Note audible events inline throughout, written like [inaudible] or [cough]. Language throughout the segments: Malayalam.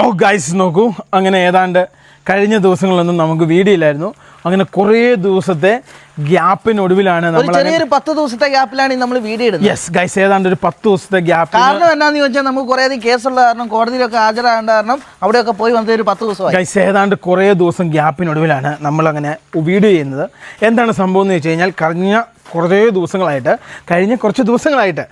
ഓ ഗൈസ് നോക്കൂ. അങ്ങനെ ഏതാണ്ട് കഴിഞ്ഞ ദിവസങ്ങളൊന്നും നമുക്ക് വീഡിയോ ഇല്ലായിരുന്നു അങ്ങനെ കുറേ ദിവസത്തെ ഗ്യാപ്പിനൊടുവിലാണ് ഒടുവിലാണ് നമ്മൾ ചെറിയൊരു പത്ത് ദിവസത്തെ ഗ്യാപ്പിലാണ് നമ്മൾ വീഡിയോ ഇടുന്നത്. യെസ് ഗൈസ് ഏതാണ്ട് ഒരു പത്ത് ദിവസത്തെ ഗ്യാപ്പ് കാരണം എന്നാന്ന് ചോദിച്ചാൽ നമുക്ക് കുറേ അധികം കേസുള്ള കാരണം കോടതിയിലൊക്കെ ഹാജരാകേണ്ട കാരണം അവിടെയൊക്കെ പോയി വന്നത് ഒരു പത്ത് ദിവസമായി. ഗൈസ് ഏതാണ്ട് കുറേ ദിവസം ഗ്യാപ്പിനൊടുവിലാണ് നമ്മളങ്ങനെ വീഡിയോ ചെയ്യുന്നത്. എന്താണ് സംഭവം എന്ന് വെച്ച് കഴിഞ്ഞാൽ കഴിഞ്ഞ കുറേ ദിവസങ്ങളായിട്ട് കഴിഞ്ഞ കുറച്ച് ദിവസങ്ങളായിട്ട്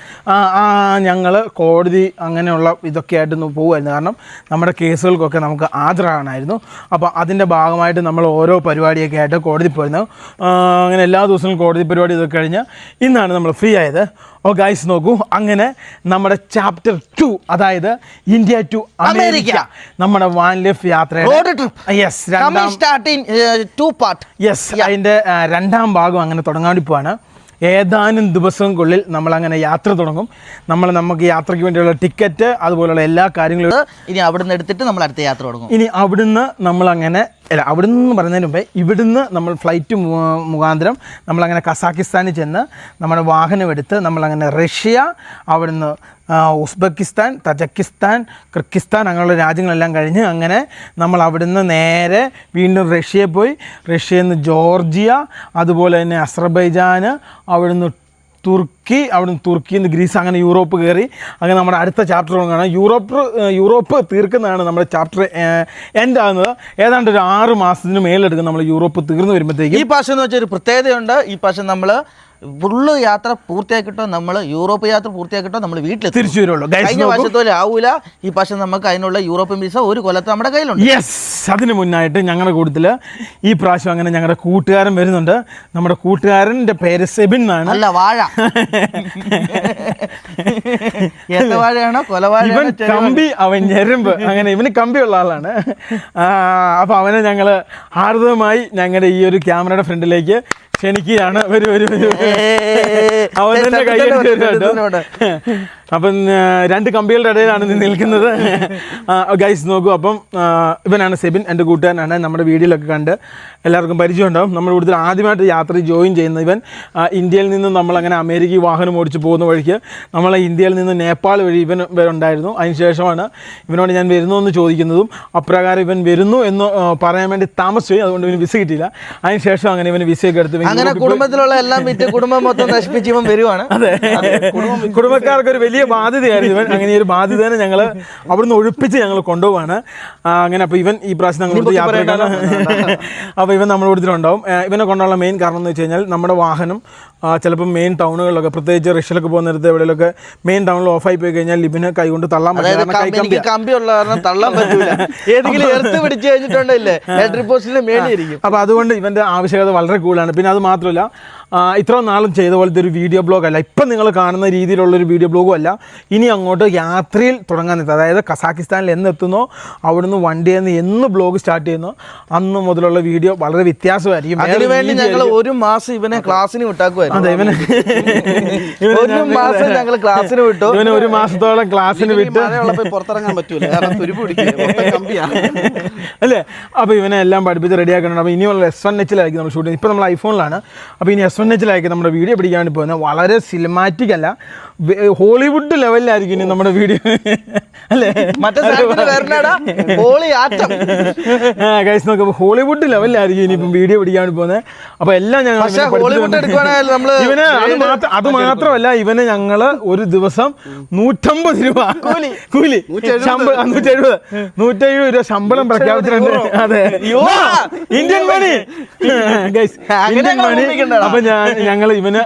ഞങ്ങൾ കോടതി അങ്ങനെയുള്ള ഇതൊക്കെ ആയിട്ട് ഒന്ന് പോകുമായിരുന്നു കാരണം നമ്മുടെ കേസുകൾക്കൊക്കെ നമുക്ക് ആദരാണായിരുന്നു. അപ്പോൾ അതിന്റെ ഭാഗമായിട്ട് നമ്മൾ ഓരോ പരിപാടിയൊക്കെ ആയിട്ട് കോടതി പോയിരുന്നു. അങ്ങനെ എല്ലാ ദിവസവും കോടതി പരിപാടി ഇതൊക്കെ കഴിഞ്ഞ് ഇന്നാണ് നമ്മൾ ഫ്രീ ആയത്. ഓ ഗൈസ് നോക്കൂ. അങ്ങനെ നമ്മുടെ ചാപ്റ്റർ ടു അതായത് ഇന്ത്യ ടു അമേരിക്ക. നമ്മുടെ വാൻ ലൈഫ് യാത്ര യെസ് രണ്ടാം യെസ് അതിന്റെ രണ്ടാം ഭാഗം അങ്ങനെ തുടങ്ങാൻ പോവാണ്. ഏതാനും ദിവസങ്ങൾക്കുള്ളിൽ നമ്മളങ്ങനെ യാത്ര തുടങ്ങും. നമ്മൾ നമുക്ക് യാത്രയ്ക്ക് വേണ്ടിയുള്ള ടിക്കറ്റ് അതുപോലുള്ള എല്ലാ കാര്യങ്ങളും ഇനി അവിടുന്ന് എടുത്തിട്ട് നമ്മൾ അടുത്ത യാത്ര തുടങ്ങും. ഇനി അവിടുന്ന് നമ്മളങ്ങനെ അല്ല അവിടുന്ന് എന്ന് പറയുന്നതിന് മുമ്പേ ഇവിടുന്ന് നമ്മൾ ഫ്ലൈറ്റ് മുഖാന്തരം നമ്മളങ്ങനെ കസാക്കിസ്ഥാനിൽ ചെന്ന് നമ്മുടെ വാഹനമെടുത്ത് നമ്മളങ്ങനെ റഷ്യ അവിടുന്ന് ഉസ്ബെക്കിസ്ഥാൻ തജക്കിസ്ഥാൻ കിർഗിസ്ഥാൻ അങ്ങനെയുള്ള രാജ്യങ്ങളെല്ലാം കഴിഞ്ഞ് അങ്ങനെ നമ്മൾ അവിടുന്ന് നേരെ വീണ്ടും റഷ്യയിൽ പോയി. റഷ്യയിൽ നിന്ന് ജോർജിയ അതുപോലെ തന്നെ അസർബൈജാന് അവിടുന്ന് തുർക്കി അവിടുന്ന് തുർക്കിയിൽ നിന്ന് ഗ്രീസ് അങ്ങനെ യൂറോപ്പ് കയറി. അങ്ങനെ നമ്മുടെ അടുത്ത ചാപ്റ്റർ തുടങ്ങുകയാണ് യൂറോപ്പ് യൂറോപ്പ് തീർക്കുന്നതാണ് നമ്മുടെ ചാപ്റ്റർ എൻഡ് ആകുന്നത്. ഏതാണ്ട് ഒരു ആറ് മാസത്തിന് മേലെടുക്കും നമ്മൾ യൂറോപ്പ് തീർന്നു വരുമ്പോഴത്തേക്ക്. ഈ ഭാഷ എന്ന് വെച്ചാൽ ഒരു പ്രത്യേകതയുണ്ട്. ഈ ഭാഷ നമ്മൾ ഫുള്ള് യാത്ര പൂർത്തിയാക്കിട്ടോ നമ്മൾ യൂറോപ്പ് യാത്ര പൂർത്തിയാക്കിട്ടോ നമ്മൾ വീട്ടിൽ തിരിച്ചു വരുള്ളൂ. കഴിഞ്ഞ വർഷത്തോലെ ആവൂല. ഈ പക്ഷെ നമുക്ക് അതിനുള്ള യൂറോപ്യൻ വിസ ഒരു കൊല്ലത്ത് നമ്മുടെ കയ്യിലുണ്ട്. യെസ് അതിന് മുന്നായിട്ട് ഞങ്ങളുടെ കൂട്ടത്തിൽ ഈ പ്രാവശ്യം അങ്ങനെ ഞങ്ങളുടെ കൂട്ടുകാരൻ വരുന്നുണ്ട്. നമ്മുടെ കൂട്ടുകാരന്റെ പേര് സെബിൻ എന്നാണ്. അല്ല വാഴ. [laughs] വാഴയാണോ? ഇവൻ കമ്പി അവൻ ഞെരുമ്പ്. അങ്ങനെ ഇവന് കമ്പിയുള്ള ആളാണ്. അപ്പോൾ അപ്പൊ അവനെ ഞങ്ങൾ ആർദ്രമായി ഞങ്ങളുടെ ഈ ഒരു ക്യാമറയുടെ ഫ്രണ്ടിലേക്ക് ക്ഷണിക്കുകയാണ്. വരൂ വരൂ വരൂ. അവൻ തന്നെ കൈ. അപ്പം രണ്ട് കമ്പികളുടെ ഇടയിലാണ് നീ നിൽക്കുന്നത്. ഗൈസ് നോക്കൂ അപ്പം ഇവനാണ് സെബിൻ എന്റെ കൂട്ടുകാരനാണ്. നമ്മുടെ വീഡിയോയിലൊക്കെ കണ്ട് എല്ലാവർക്കും പരിചയം ഉണ്ടാവും നമ്മുടെ കൂടുതൽ ആദ്യമായിട്ട് യാത്ര ജോയിൻ ചെയ്യുന്ന ഇവൻ ഇന്ത്യയിൽ നിന്നും നമ്മളങ്ങനെ അമേരിക്ക വാഹനം ഓടിച്ച് പോകുന്ന വഴിക്ക് നമ്മളെ ഇന്ത്യയിൽ നിന്ന് നേപ്പാൾ വഴി ഇവൻ ഇവർ ഉണ്ടായിരുന്നു. അതിനുശേഷമാണ് ഇവനോട് ഞാൻ വരുന്നു എന്ന് ചോദിക്കുന്നതും അപ്രകാരം ഇവൻ വരുന്നു എന്ന് പറയാൻ വേണ്ടി താമസിച്ചു അതുകൊണ്ട് ഇവന് വിസ കിട്ടിയില്ല. അതിനുശേഷം അങ്ങനെ ഇവന് വിസയൊക്കെ എടുത്ത് അങ്ങനെ കുടുംബത്തിലുള്ള എല്ലാം വിറ്റ് കുടുംബം മൊത്തം നശിപ്പിച്ച് ഇവൻ വരുവാണ്. അതെ. കുടുംബക്കാർക്ക് ഒരു വലിയ ബാധ്യതയായിരുന്നു. ഇവൻ അങ്ങനെ ഒരു ബാധ്യതനെ ഞങ്ങൾ അവിടുന്ന് ഒഴിപ്പിച്ച് ഞങ്ങൾ കൊണ്ടുപോവാണ്. അങ്ങനെ അപ്പോൾ ഇവൻ ഈ പ്രാവശ്യം ഞങ്ങൾ യാത്ര [laughs] അപ്പോൾ ഇവൻ നമ്മുടെ കൂട്ടത്തിലുണ്ടാവും ഉണ്ടാവും. ഇവനെ കൊണ്ടുള്ള മെയിൻ കാരണം എന്ന് വെച്ച് കഴിഞ്ഞാൽ നമ്മുടെ വാഹനം ചിലപ്പോൾ മെയിൻ ടൗണുകളിലൊക്കെ പ്രത്യേകിച്ച് റഷ്യയിലൊക്കെ പോകുന്നിടത്ത് എവിടെയൊക്കെ മെയിൻ ടൗണിൽ ഓഫ് ആയി പോയി കഴിഞ്ഞാൽ ലിബിന് കൈ കൊണ്ട് തള്ളാൻ പറ്റില്ല. അതായത് കാരണം കമ്പി- കമ്പി ഉള്ള തള്ളാൻ പറ്റില്ല [laughs] ഏതെങ്കിലും എർത്ത് പിടിച്ചു കഴിഞ്ഞിട്ടുണ്ടല്ലേ? ഇലക്ട്രിക് പോസ്റ്റിന്റെ മേളിയിരിക്കും അപ്പോൾ അതുകൊണ്ട് ഇവന്റെ ആവശ്യകത വളരെ കൂടുതലാണ്. പിന്നെ അത് മാത്രമല്ല ഇത്രയും നാളും ചെയ്ത പോലത്തെ ഒരു വീഡിയോ ബ്ലോഗ് അല്ല. ഇപ്പം നിങ്ങൾ കാണുന്ന രീതിയിലുള്ളൊരു വീഡിയോ ബ്ലോഗും അല്ല. ഇനി അങ്ങോട്ട് യാത്രയിൽ തുടങ്ങാൻ നിൽക്കുക അതായത് കസാക്കിസ്ഥാനിൽ എന്നെത്തുന്നോ അവിടുന്ന് വണ്ടി നിന്ന് എന്ന് ബ്ലോഗ് സ്റ്റാർട്ട് ചെയ്യുന്നോ അന്ന് മുതലുള്ള വീഡിയോ വളരെ വ്യത്യാസമായിരിക്കും. അതിനുവേണ്ടി ഞങ്ങൾ ഒരു മാസം ഇവനെ ക്ലാസ്സിന് വിട്ടാക്കുമായിരുന്നു അതെ ഇവന് ഒരു മാസം ഞങ്ങൾ ക്ലാസ്സിന് വിട്ടു. ഇവന് ഒരു മാസത്തോളം ക്ലാസ്സിന് വിട്ട്. പുറത്തിറങ്ങാൻ പറ്റൂല. അല്ലേ? അപ്പോൾ ഇവനെ എല്ലാം പഠിപ്പിച്ച് റെഡിയാക്കണം അപ്പോൾ ഇനിയുള്ള എസ് വൺ എച്ചിലായിരിക്കും നമ്മൾ ഷൂട്ടിങ് ഇപ്പോൾ നമ്മൾ ഐഫോണിലാണ് അപ്പോൾ ഇനി എസ് എച്ചിലായിരിക്കും നമ്മുടെ വീഡിയോ പിടിക്കാൻ പോകുന്നത് വളരെ സിനിമാറ്റിക് അല്ല. ഹോളിവുഡ് ലെവലിലായിരിക്കും ഇനി നമ്മുടെ വീഡിയോ അല്ലേ? മറ്റേ ഗൈസ് നോക്കുമ്പോൾ ഹോളിവുഡ് ലെവലിലായിരിക്കും ഇനിയിപ്പം വീഡിയോ പിടിക്കാൻ പോകുന്നത്. അപ്പോൾ എല്ലാം ഞങ്ങൾ ഇവനെ അത് മാത്രമല്ല ഇവന് ഞങ്ങൾ ഒരു ദിവസം നൂറ്റമ്പത് രൂപ. കൂലി. കൂലി. ശമ്പളം നൂറ്റി എഴുപത് നൂറ്റി എഴുപത് രൂപ ശമ്പളം പ്രഖ്യാപിച്ചിട്ടുണ്ട്. അതെ. Indian money guys Indian money. അപ്പൊ ഞാൻ ഞങ്ങൾ ഇവന്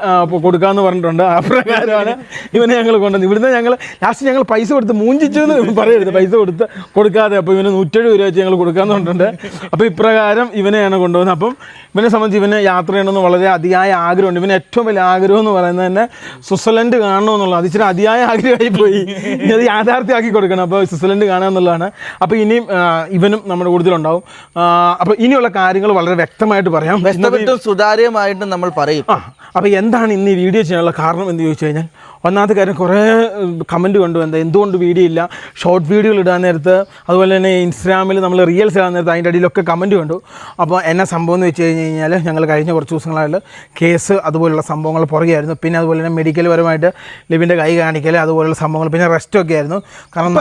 കൊടുക്കാന്ന് പറഞ്ഞിട്ടുണ്ട്. ആ പ്രകാരമാണ് ഇവനെ ഞങ്ങൾ കൊണ്ടുവന്നത്. ഇവിടുന്ന് ഞങ്ങൾ ലാസ്റ്റ് ഞങ്ങൾ പൈസ കൊടുത്ത് മൂഞ്ചിച്ചു എന്ന് പറയരുത്. പൈസ കൊടുത്ത് കൊടുക്കാതെ അപ്പോൾ ഇവന് നൂറ്റെഴുപത് രൂപ വെച്ച് ഞങ്ങൾ കൊടുക്കാന്ന് പറഞ്ഞിട്ടുണ്ട്. അപ്പോൾ ഇപ്രകാരം ഇവനെയാണ് കൊണ്ടുവന്നത്. അപ്പം ഇവനെ സംബന്ധിച്ച് ഇവനെ യാത്ര ചെയ്യണമെന്ന് വളരെ അതിയായ ആഗ്രഹമുണ്ട്. ഇവന് ഏറ്റവും വലിയ ആഗ്രഹം എന്ന് പറയുന്നത് തന്നെ സ്വിറ്റ്സർലൻഡ് കാണണമെന്നുള്ളത് അത് ഇച്ചിരി അതിയായ ആഗ്രഹമായി പോയി. ഇനി അത് യാഥാർത്ഥ്യമാക്കി കൊടുക്കണം. അപ്പോൾ സ്വിറ്റ്സർലൻഡ് കാണുക എന്നുള്ളതാണ്. അപ്പോൾ ഇനിയും ഇവനും നമ്മുടെ കൂടുതലുണ്ടാവും. അപ്പോൾ ഇനിയുള്ള കാര്യങ്ങൾ വളരെ വ്യക്തമായിട്ട് പറയാം. സുതാര്യമായിട്ട് നമ്മൾ പറയും. ആ അപ്പോൾ എന്താണ് ഇന്ന് ഈ വീഡിയോ ചെയ്യാനുള്ള കാരണം എന്ന് ചോദിച്ചു കഴിഞ്ഞാൽ ഒന്നാമത്തെ കാര്യം കുറേ കമന്റ് കണ്ടു. എന്താ എന്തുകൊണ്ട് വീഡിയോ ഇല്ല? ഷോർട്ട് വീഡിയോകൾ ഇടാൻ നേരത്ത് അതുപോലെ തന്നെ ഇൻസ്റ്റാഗ്രാമിൽ നമ്മൾ റീൽസ് ഇടാൻ നേരത്ത് അതിന്റെ അടിയിലൊക്കെ കമന്റ് കണ്ടു. അപ്പോൾ എന്നാ സംഭവം എന്ന് വെച്ച് കഴിഞ്ഞ് കഴിഞ്ഞാൽ ഞങ്ങൾ കഴിഞ്ഞ കുറച്ച് ദിവസങ്ങളായിട്ട് കേസ് അതുപോലുള്ള സംഭവങ്ങൾ പുറകെയായിരുന്നു പിന്നെ അതുപോലെ തന്നെ മെഡിക്കൽ പരമായിട്ട് ലിവിന്റെ കൈ കാണിക്കൽ അതുപോലുള്ള സംഭവങ്ങൾ പിന്നെ റെസ്റ്റ് ഒക്കെ ആയിരുന്നു. കാരണം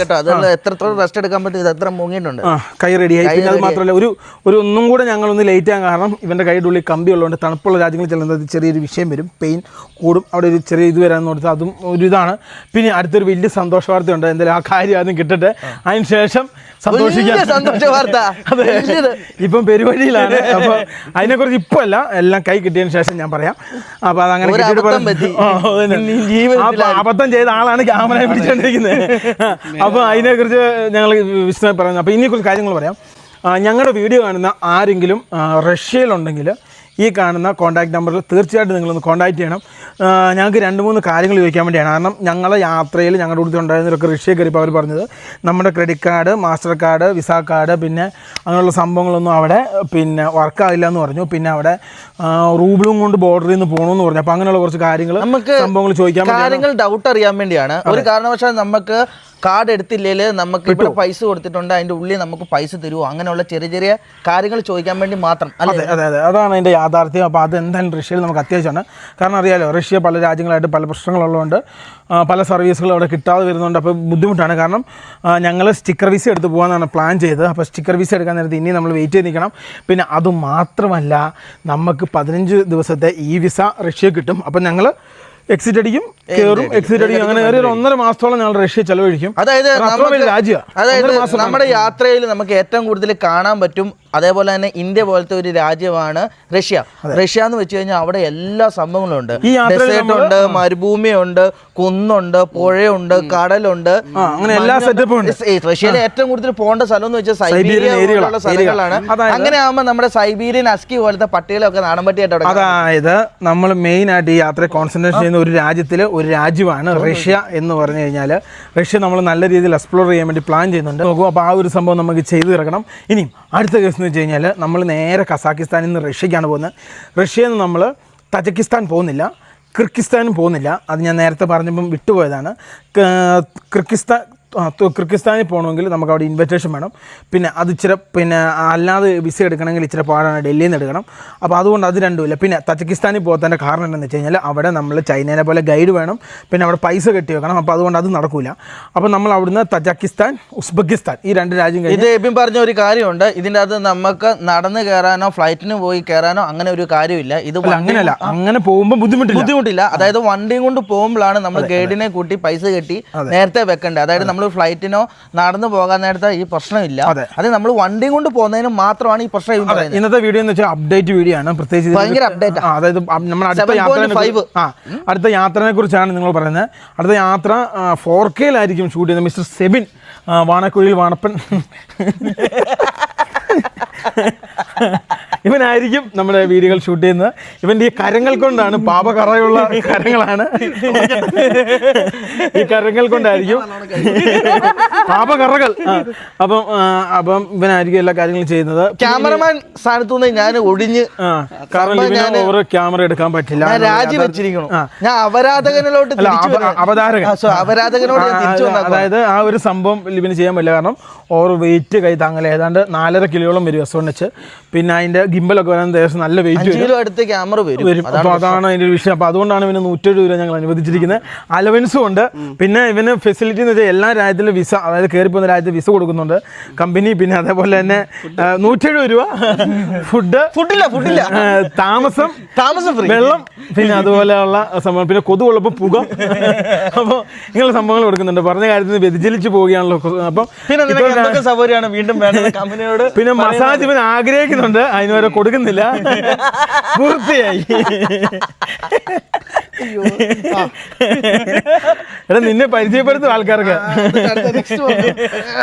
കേട്ടോ. അത് എത്രത്തോളം റെസ്റ്റ് എടുക്കാൻ പറ്റും എത്ര മുങ്ങിയിട്ടുണ്ട്. കൈ റെഡിയായി പിന്നെ അത് മാത്രമല്ല ഒരു ഒരു ഒന്നും കൂടെ ഞങ്ങളൊന്ന് ലേറ്റ് ആകാൻ കാരണം ഇവന്റെ കൈയുടെ ഉള്ളിൽ കമ്പി ഉള്ളതുകൊണ്ട് തണുപ്പുള്ള രാജ്യങ്ങളിൽ ചെല്ലുന്നത് ചെറിയൊരു വിഷയം വരും. പെയിൻ കൂടും. അവിടെ ഒരു ചെറിയ ഇത് വരാൻ കൊടുത്ത് അതും ഒരു ഇതാണ് പിന്നെ അടുത്തൊരു വലിയ സന്തോഷ വാർത്ത വാർത്തയുണ്ട് എന്തായാലും ആ കാര്യം ആദ്യം കിട്ടട്ടെ. അതിനുശേഷം സന്തോഷിക്കാം. സന്തോഷ വാർത്ത അതെ. ഇപ്പം പെരുവഴിയിലാണ്. അപ്പോൾ അതിനെക്കുറിച്ച് ഇപ്പോൾ അല്ല എല്ലാം കൈ കിട്ടിയതിന് ശേഷം ഞാൻ പറയാം. അപ്പോൾ അതങ്ങനെ അബദ്ധം ചെയ്ത ആളാണ് ക്യാമറ പിടിച്ചോണ്ടിരിക്കുന്നത് അപ്പോൾ അതിനെക്കുറിച്ച് ഞങ്ങൾ വിശദമായി പറയുന്നത് അപ്പോൾ ഇനി കുറച്ച് കാര്യങ്ങൾ പറയാം. ഞങ്ങളുടെ വീഡിയോ കാണുന്ന ആരെങ്കിലും റഷ്യയിലുണ്ടെങ്കിൽ ഈ കാണുന്ന കോൺടാക്ട് നമ്പറിൽ തീർച്ചയായിട്ടും നിങ്ങളൊന്ന് കോൺടാക്ട് ചെയ്യണം. ഞങ്ങൾക്ക് രണ്ട് മൂന്ന് കാര്യങ്ങൾ ചോദിക്കാൻ വേണ്ടിയാണ്. കാരണം ഞങ്ങളെ യാത്രയിൽ ഞങ്ങളുടെ കൂടെ ഉണ്ടായിരുന്നവരൊക്കെ റഷ്യ കയറിയപ്പോൾ അവർ പറഞ്ഞത്. നമ്മുടെ credit card Mastercard Visa card പിന്നെ അങ്ങനെയുള്ള സംഭവങ്ങളൊന്നും അവിടെ പിന്നെ വർക്കാവില്ല എന്ന് പറഞ്ഞു. പിന്നെ അവിടെ റൂബിളും കൊണ്ട് ബോർഡറിൽ നിന്ന് പോകണമെന്ന് പറഞ്ഞു. അപ്പോൾ അങ്ങനെയുള്ള കുറച്ച് കാര്യങ്ങൾ നമുക്ക് സംഭവങ്ങൾ ചോദിക്കാൻ കാര്യങ്ങൾ ഡൗട്ട് അറിയാൻ വേണ്ടിയാണ്. ഒരു കാരണവശാൽ നമുക്ക് കാർഡ് എടുത്തില്ലേൽ നമുക്ക് ഇവിടെ പൈസ കൊടുത്തിട്ടുണ്ട് അതിന്റെ ഉള്ളിൽ നമുക്ക് പൈസ തരുമോ അങ്ങനെയുള്ള ചെറിയ ചെറിയ കാര്യങ്ങൾ ചോദിക്കാൻ വേണ്ടി മാത്രം അതെ അതെ അതെ. അതാണ് അതിന്റെ യാഥാർത്ഥ്യം. അപ്പോൾ അത് എന്തായാലും റഷ്യയിൽ നമുക്ക് അത്യാവശ്യമാണ്. കാരണം അറിയാലോ റഷ്യ പല രാജ്യങ്ങളായിട്ട് പല പ്രശ്നങ്ങളുള്ളതുകൊണ്ട് പല സർവീസുകൾ അവിടെ കിട്ടാതെ വരുന്നുണ്ട് അപ്പോൾ ബുദ്ധിമുട്ടാണ്. കാരണം ഞങ്ങൾ സ്റ്റിക്കർ വിസ എടുത്ത് പോകാനാണ് പ്ലാൻ ചെയ്തത്. അപ്പോൾ സ്റ്റിക്കർ വിസ എടുക്കാൻ നേരത്തെ ഇനി നമ്മൾ വെയിറ്റ് ചെയ്ത് നിൽക്കണം. പിന്നെ അത് മാത്രമല്ല നമുക്ക് പതിനഞ്ച് ദിവസത്തെ ഈ വിസ റഷ്യ കിട്ടും. അപ്പം ഞങ്ങൾ എക്സിറ്റ് അടിക്കും കയറും എക്സിറ്റ് അടിക്കും. അങ്ങനെ ഒരു ഒന്നര മാസത്തോളം ഞങ്ങൾ റഷ്യ ചെലവഴിക്കും. അതായത് അതായത് നമ്മുടെ യാത്രയിൽ നമുക്ക് ഏറ്റവും കൂടുതൽ കാണാൻ പറ്റും അതേപോലെ തന്നെ ഇന്ത്യ പോലത്തെ ഒരു രാജ്യമാണ് റഷ്യ. റഷ്യ എന്ന് വെച്ച് കഴിഞ്ഞാൽ അവിടെ എല്ലാ സംഭവങ്ങളും ഉണ്ട് ഡെസേർട്ട് ഉണ്ട് മരുഭൂമിയുണ്ട് കുന്നുണ്ട് പുഴയുണ്ട് കടലുണ്ട്. അങ്ങനെ എല്ലാ സെറ്റപ്പും ഉണ്ട്. റഷ്യയിലെ ഏറ്റവും കൂടുതൽ പോകേണ്ട സ്ഥലം എന്ന് വെച്ചാൽ സൈബീരിയ പോലുള്ള സ്ഥലങ്ങളാണ്. അങ്ങനെ ആകുമ്പോൾ നമ്മുടെ സൈബീരിയൻ അസ്കി പോലത്തെ പട്ടികളൊക്കെ നാടൻ പട്ടിയായിട്ട് അതായത് നമ്മൾ മെയിൻ ആയിട്ട് ഈ യാത്ര കോൺസെൻട്രേഷൻ ചെയ്യുന്ന ഒരു രാജ്യത്തിൽ ഒരു രാജ്യമാണ് റഷ്യ എന്ന് പറഞ്ഞു കഴിഞ്ഞാൽ റഷ്യ നമ്മൾ നല്ല രീതിയിൽ എക്സ്പ്ലോർ ചെയ്യാൻ വേണ്ടി പ്ലാൻ ചെയ്യുന്നുണ്ട്. നോക്കും അപ്പോൾ ആ ഒരു സംഭവം നമുക്ക് ചെയ്തു തീർക്കണം. ഇനിയും അടുത്ത കേസ് എന്ന് വെച്ച് കഴിഞ്ഞാൽ നമ്മൾ നേരെ കസാക്കിസ്ഥാനിൽ നിന്ന് റഷ്യക്കാണ് പോകുന്നത്. റഷ്യയിൽ നിന്ന് നമ്മൾ തജക്കിസ്ഥാൻ പോകുന്നില്ല കിർഗിസ്ഥാനും പോകുന്നില്ല. അത് ഞാൻ നേരത്തെ പറഞ്ഞപ്പം വിട്ടുപോയതാണ്. കിർഗിസ്ഥാൻ കിർഗിസ്ഥാനിൽ പോകണമെങ്കിൽ നമുക്ക് അവിടെ ഇൻവിറ്റേഷൻ വേണം. പിന്നെ അത് ഇച്ചിരി പിന്നെ അല്ലാതെ വിസ എടുക്കണമെങ്കിൽ ഇച്ചിരി പാടാണ് ഡൽഹിയിൽ നിന്ന് എടുക്കണം. അപ്പോൾ അതുകൊണ്ട് അത് രണ്ടുമില്ല പിന്നെ തജിക്കിസ്ഥാനിൽ പോകാത്തതിന്റെ കാരണം എന്താണെന്ന് വെച്ച് കഴിഞ്ഞാൽ അവിടെ നമ്മൾ ചൈനയിലെ പോലെ ഗൈഡ് വേണം. പിന്നെ അവിടെ പൈസ കെട്ടി വെക്കണം. അപ്പോൾ അതുകൊണ്ട് അത് നടക്കില്ല അപ്പോൾ നമ്മൾ അവിടുന്ന് തജക്കിസ്ഥാൻ ഉസ്ബെക്കിസ്ഥാൻ ഈ രണ്ട് രാജ്യം ഇത് എബിൻ പറഞ്ഞ ഒരു കാര്യമുണ്ട്. ഇതിന്റെ അകത്ത് നമുക്ക് നടന്ന് കയറാനോ ഫ്ലൈറ്റിന് പോയി കയറാനോ അങ്ങനെ ഒരു കാര്യമില്ല. ഇത് അങ്ങനെയല്ല. അങ്ങനെ പോകുമ്പോൾ ബുദ്ധിമുട്ടില്ല. ബുദ്ധിമുട്ടില്ല. അതായത് വണ്ടിയും കൊണ്ട് പോകുമ്പോഴാണ് നമ്മൾ ഗൈഡിനെ കൂട്ടി പൈസ കെട്ടി നേരത്തെ വെക്കേണ്ടത് അതായത് നമ്മൾ ഫ്ലൈറ്റിനോ നടന്നു പോകാൻ നേരത്തെ ഈ പ്രശ്നമില്ല. അതെ. നമ്മൾ വണ്ടി കൊണ്ട് പോകുന്നതിന് മാത്രമാണ് ഈ പ്രശ്നം ഇന്നത്തെ വീഡിയോ എന്ന് വെച്ചാൽ അപ്ഡേറ്റ് വീഡിയോ ആണ്. പ്രത്യേകിച്ച് ഭയങ്കര അപ്ഡേറ്റ് അതായത് നമ്മൾ അടുത്ത 7.5. യാത്രയെ ആ അടുത്ത യാത്രയെ കുറിച്ചാണ് നിങ്ങൾ പറയുന്നത്. അടുത്ത യാത്ര ഫോർ കെയിലായിരിക്കും ഷൂട്ട് ചെയ്യുന്നത്. മിസ്റ്റർ സെബിൻ വാണക്കുഴിയിൽ വാണപ്പൻ. [laughs] ഇവനായിരിക്കും നമ്മുടെ വീഡിയോകൾ ഷൂട്ട് ചെയ്യുന്നത്. ഇവന്റെ ഈ കരങ്ങൾ കൊണ്ടാണ് പാപകറയുള്ള കരങ്ങളാണ്. ഈ കരങ്ങൾ കൊണ്ടായിരിക്കും പാപകറകൾ. അപ്പം അപ്പം ഇവനായിരിക്കും എല്ലാ കാര്യങ്ങളും ചെയ്യുന്നത്. ക്യാമറമാൻ സ്ഥാനത്തു നിന്ന് ഞാൻ ഒഴിഞ്ഞ് ആ കാരണം ഓവർ ക്യാമറ എടുക്കാൻ പറ്റില്ല. രാജി വെച്ചിരിക്കണം ഞാൻ അവരാധകനിലോട്ട് അവതാരകൻ. അവരാധകനോട് അതായത് ആ ഒരു സംഭവം ലിബിന് ചെയ്യാൻ പറ്റില്ല. കാരണം ഓവർ വെയിറ്റ് കൈ താങ്ങല ഏതാണ്ട് നാലര കിലോളം വരും എസ് വൺ എച്ച് പിന്നെ അതിന്റെ ഗിംബലൊക്കെ വരാൻ ദേശം നല്ല വെയിറ്റ് വരും. അടുത്ത് ക്യാമറ വരും. അപ്പൊ അപ്പോൾ അതാണ് അതിന്റെ ഒരു വിഷയം. അപ്പോൾ അതുകൊണ്ടാണ് ഇവന് നൂറ്റെഴുപത് രൂപ ഞങ്ങൾ അനുവദിച്ചിരിക്കുന്നത്. അലവൻസും ഉണ്ട്. പിന്നെ ഇവന് ഫെസിലിറ്റി എന്ന് വെച്ചാൽ എല്ലാ രാജ്യത്തിലും വിസ അതായത് കയറി പോകുന്ന രാജ്യത്ത് വിസ കൊടുക്കുന്നുണ്ട്. കമ്പനി പിന്നെ അതേപോലെ തന്നെ നൂറ്റെഴുപത് രൂപ. ഫുഡ് ഫുഡില്ല ഫുഡില്ല താമസം. താമസം വെള്ളം. പിന്നെ അതുപോലെയുള്ള സംഭവം. പിന്നെ കൊതുകുള്ളപ്പോൾ പുക. അപ്പോൾ ഇങ്ങനെ സംഭവങ്ങൾ കൊടുക്കുന്നുണ്ട്. പറഞ്ഞ കാര്യത്തിൽ വ്യതിചലിച്ചു പോവുകയാണല്ലോ. അപ്പം പിന്നെ സൗകര്യമാണ് വീണ്ടും വേണ്ടത്? [laughs] കമ്പനിയോട് പിന്നെ മസാജ് ഇവൻ ആഗ്രഹിക്കുന്നുണ്ട്. അതിന് വരെ കൊടുക്കുന്നില്ല. പൂർത്തിയായി. എടാ നിന്നെ പരിചയപ്പെടുത്തും ആൾക്കാർക്ക്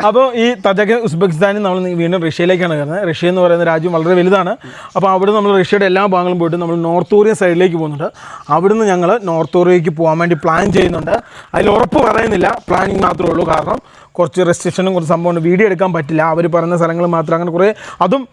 അപ്പോൾ ഈ തജക്ക് ഉസ്ബെക്കിസ്ഥാനിൽ നമ്മൾ വീണ്ടും റഷ്യയിലേക്കാണ് കയറുന്നത് റഷ്യ എന്ന് പറയുന്ന രാജ്യം വളരെ വലുതാണ്. അപ്പോൾ അവിടെ നമ്മൾ റഷ്യയുടെ എല്ലാ ഭാഗങ്ങളും പോയിട്ട് നമ്മൾ നോർത്ത് കൊറിയ സൈഡിലേക്ക് പോകുന്നുണ്ട്. അവിടുന്ന് ഞങ്ങൾ നോർത്ത് കൊറിയയ്ക്ക് പോകാൻ വേണ്ടി പ്ലാൻ ചെയ്യുന്നുണ്ട്. അതിൽ ഉറപ്പ് പറയുന്നില്ല. പ്ലാനിങ് മാത്രമേ ഉള്ളൂ. കാരണം കുറച്ച് റെസ്ട്രിക്ഷനും കുറച്ച് സംഭവമുണ്ട് വീഡിയോ എടുക്കാൻ പറ്റില്ല. അവർ പറയുന്ന സ്ഥലങ്ങൾ മാത്രം അങ്ങനെ കുറേ. അതും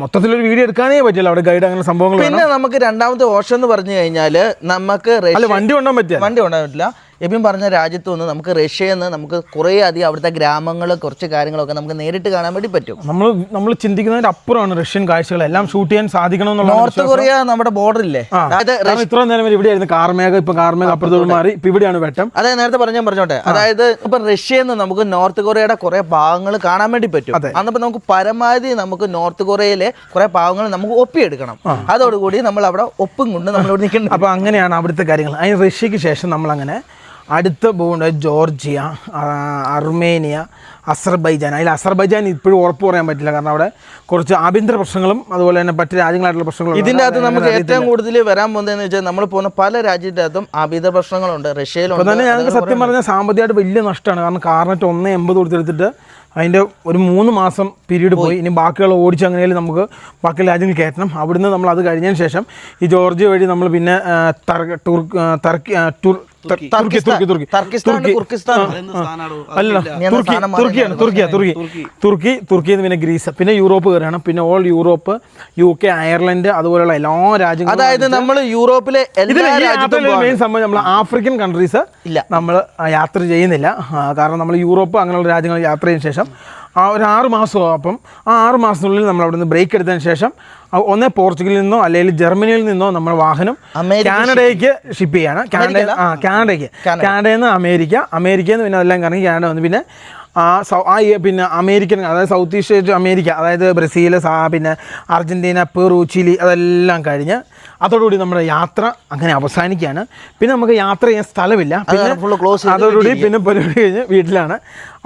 മൊത്തത്തിലൊരു വീഡിയോ എടുക്കാനേ പറ്റില്ല. അവിടെ ഗൈഡ് അങ്ങനെ സംഭവങ്ങൾ. പിന്നെ നമുക്ക് രണ്ടാമത്തെ ഓപ്ഷൻ എന്ന് പറഞ്ഞു കഴിഞ്ഞാൽ നമുക്ക് വണ്ടി കൊണ്ടുപോകാൻ പറ്റില്ല. വണ്ടി കൊണ്ടുപോകാൻ പറ്റില്ല. എബിൻ പറഞ്ഞ രാജ്യത്ത് നിന്ന് നമുക്ക് റഷ്യയിൽ നിന്ന് നമുക്ക് കുറേ അധികം അവിടുത്തെ ഗ്രാമങ്ങൾ കുറച്ച് കാര്യങ്ങളൊക്കെ നമുക്ക് നേരിട്ട് കാണാൻ വേണ്ടി പറ്റും. നമ്മൾ നമ്മൾ ചിന്തിക്കുന്നതിന്റെ അപ്പുറമാണ് റഷ്യൻ കാഴ്ചകൾ എല്ലാം ഷൂട്ട് ചെയ്യാൻ സാധിക്കണം എന്നുള്ള നോർത്ത് കൊറിയ നമ്മുടെ ബോർഡർ ഇല്ലേ. അതായത് ഇത്ര നേരം വരെ ഇവിടെയായിരുന്നു. കാർമേഘ ഇപ്പൊ കാർമേഘ അപ്പുറത്തോട് മാറി. ഇപ്പൊ ഇവിടെയാണ് വെട്ടം. അതെ നേരത്തെ പറഞ്ഞാൽ പറഞ്ഞോട്ടെ. അതായത് ഇപ്പൊ റഷ്യയിൽ നിന്ന് നമുക്ക് നോർത്ത് കൊറിയയുടെ കുറെ ഭാഗങ്ങൾ കാണാൻ വേണ്ടി പറ്റും. അന്നപ്പോ നമുക്ക് പരമാവധി നമുക്ക് നോർത്ത് കൊറിയയിലെ കുറെ ഭാഗങ്ങൾ നമുക്ക് ഒപ്പിയെടുക്കണം. അതോടുകൂടി നമ്മൾ അവിടെ ഒപ്പും കൊണ്ട് നമ്മൾ ഇവിടെ അപ്പൊ അങ്ങനെയാണ് അവിടുത്തെ കാര്യങ്ങൾ. അതിന് റഷ്യക്ക് ശേഷം നമ്മളങ്ങനെ അടുത്ത പോകുന്നത് ജോർജിയ അർമേനിയ അസർബൈജാൻ. അതിൽ അസർബൈജാൻ ഇപ്പോഴും ഉറപ്പ് പറയാൻ പറ്റില്ല. കാരണം അവിടെ കുറച്ച് ആഭ്യന്തര പ്രശ്നങ്ങളും അതുപോലെ തന്നെ മറ്റ് രാജ്യങ്ങളായിട്ടുള്ള പ്രശ്നങ്ങളും ഇതിന്റെ അകത്ത് നമുക്ക് ഏറ്റവും കൂടുതൽ വരാൻ പോകുന്നതെന്ന് വെച്ചാൽ നമ്മൾ പോകുന്ന പല രാജ്യത്തിന്റെ അകത്തും ആഭ്യന്തര പ്രശ്നങ്ങളുണ്ട്. റഷ്യയിലുണ്ട്. തന്നെ ഞങ്ങൾക്ക് സത്യം പറഞ്ഞാൽ സാമ്പത്തികമായിട്ട് വലിയ നഷ്ടമാണ്. കാരണം കാർനെറ്റ് ഒന്ന് എൺപത് കൊടുത്തെടുത്തിട്ട് അതിന്റെ ഒരു മൂന്ന് മാസം പീരീഡ് പോയി. ഇനി ബാക്കിയുള്ള ഓടിച്ച് അങ്ങനെയാലും നമുക്ക് ബാക്കി രാജ്യങ്ങൾ കയറ്റണം. അവിടുന്ന് നമ്മൾ അത് കഴിഞ്ഞതിന് ശേഷം ഈ ജോർജിയ വഴി നമ്മൾ പിന്നെ ടർക്കി തുർക്ക്. തർക്കി തുർക്കി തുർക്കി. അല്ല തുർക്കിയാണ് തുർക്കിയാ തുർക്കി തുർക്കി. തുർക്കി. പിന്നെ ഗ്രീസ്. പിന്നെ യൂറോപ്പ് കയറിയാണ് പിന്നെ all Europe U K Ireland അതുപോലെയുള്ള എല്ലാ രാജ്യങ്ങളും അതായത് നമ്മൾ യൂറോപ്പിലെ മെയിൻ സംഭവം നമ്മൾ ആഫ്രിക്കൻ കൺട്രീസ് ഇല്ല. നമ്മൾ യാത്ര ചെയ്യുന്നില്ല. കാരണം നമ്മൾ യൂറോപ്പ് അങ്ങനെയുള്ള രാജ്യങ്ങൾ യാത്ര ചെയ്യുന്ന ശേഷം ആ ഒരു ആറ് മാസമാകും അപ്പം ആ ആറ് മാസത്തിനുള്ളിൽ നമ്മൾ അവിടെ നിന്ന് ബ്രേക്ക് എടുത്തതിന് ശേഷം ഒന്ന് പോർച്ചുഗലിൽ നിന്നോ അല്ലെങ്കിൽ ജർമ്മനിയിൽ നിന്നോ നമ്മൾ വാഹനം കാനഡയ്ക്ക് ഷിപ്പ് ചെയ്യാണ്. കാനഡ ആ കാനഡയ്ക്ക്. കാനഡയിൽ നിന്ന് അമേരിക്ക. അമേരിക്കയിൽ നിന്ന് പിന്നെ അതെല്ലാം കറങ്ങി കാനഡ വന്ന് പിന്നെ ആ സൗ ആ പിന്നെ അമേരിക്കൻ അതായത് സൗത്ത് ഈസ്റ്റ് അമേരിക്ക അതായത് ബ്രസീൽ സാ പിന്നെ അർജന്റീന പെറു ചിലി അതെല്ലാം കഴിഞ്ഞ് അതോടുകൂടി നമ്മുടെ യാത്ര അങ്ങനെ അവസാനിക്കുകയാണ്. പിന്നെ നമുക്ക് യാത്ര ചെയ്യാൻ സ്ഥലമില്ല. പിന്നെ ഫുൾ ക്ലോസ് അതോടുകൂടി പിന്നെ പരിപാടി കഴിഞ്ഞ് വീട്ടിലാണ്.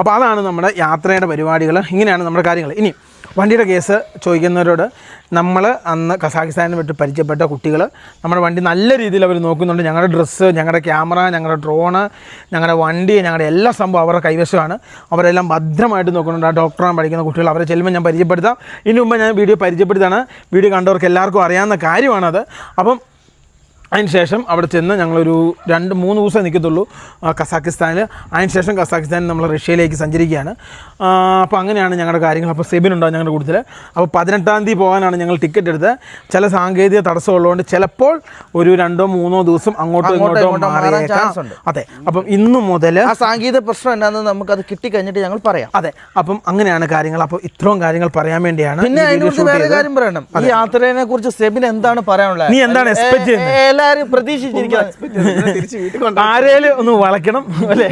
അപ്പോൾ അതാണ് നമ്മുടെ യാത്രയുടെ പരിപാടികൾ ഇങ്ങനെയാണ് നമ്മുടെ കാര്യങ്ങൾ ഇനി വണ്ടിയുടെ കേസ് ചോദിക്കുന്നവരോട് നമ്മൾ അന്ന് കസാഖിസ്ഥാനിൽ വിട്ട് പരിചയപ്പെട്ട കുട്ടികൾ നമ്മുടെ വണ്ടി നല്ല രീതിയിൽ അവർ നോക്കുന്നുണ്ട്. ഞങ്ങളുടെ ഡ്രസ്സ് ഞങ്ങളുടെ ക്യാമറ ഞങ്ങളുടെ ഡ്രോണ് ഞങ്ങളുടെ വണ്ടി ഞങ്ങളുടെ എല്ലാ സംഭവം അവരുടെ കൈവശമാണ്. അവരെല്ലാം ഭദ്രമായിട്ട് നോക്കുന്നുണ്ട്. ആ ഡോക്ടറാണ് പഠിക്കുന്ന കുട്ടികൾ. അവരെ ചെല്ലുമ്പോൾ ഞാൻ പരിചയപ്പെടുത്താം. ഇതിനു മുമ്പ് ഞാൻ വീഡിയോ പരിചയപ്പെടുത്താണ് വീഡിയോ കണ്ടവർക്ക് എല്ലാവർക്കും അറിയാവുന്ന കാര്യമാണത്. അപ്പം അതിന് ശേഷം അവിടെ ചെന്ന് ഞങ്ങളൊരു രണ്ട് മൂന്ന് ദിവസം നിൽക്കത്തുള്ളൂ കസാക്കിസ്ഥാനിൽ കസാഖിസ്ഥാനിൽ അതിന് ശേഷം കസാഖിസ്ഥാനിൽ നമ്മൾ റഷ്യയിലേക്ക് സഞ്ചരിക്കുകയാണ്. അപ്പോൾ അങ്ങനെയാണ് ഞങ്ങളുടെ കാര്യങ്ങൾ. അപ്പോൾ സെബിൻ ഉണ്ടാവും ഞങ്ങളുടെ കൂട്ടത്തിൽ അപ്പോൾ പതിനെട്ടാം തീയതി പോകാനാണ് ഞങ്ങൾ ടിക്കറ്റ് എടുത്ത് ചില സാങ്കേതിക തടസ്സമുള്ളതുകൊണ്ട് ചിലപ്പോൾ ഒരു രണ്ടോ മൂന്നോ ദിവസം അങ്ങോട്ടോ ഇങ്ങോട്ടും മാറിയേക്കാം. അതെ. അപ്പം ഇന്നു മുതൽ ആ സാങ്കേതിക പ്രശ്നം എന്താണെന്ന് നമുക്കത് കിട്ടിക്കഴിഞ്ഞിട്ട് ഞങ്ങൾ പറയാം. അതെ. അപ്പം അങ്ങനെയാണ് കാര്യങ്ങൾ. അപ്പോൾ ഇത്രയും കാര്യങ്ങൾ പറയാൻ വേണ്ടിയാണ് പിന്നെ വേറെ കാര്യം പറയണം. ഈ യാത്രയെ കുറിച്ച് സെബിൻ എന്താണ് പറയാനുള്ളത് നീ എന്താണ് എക്സ്പെക്ട് ചെയ്യുന്നത്? എല്ലാരും പ്രതീക്ഷിച്ചിരിക്കുന്നത് ആരേലും ഒന്ന് വളയ്ക്കണം അല്ലെ?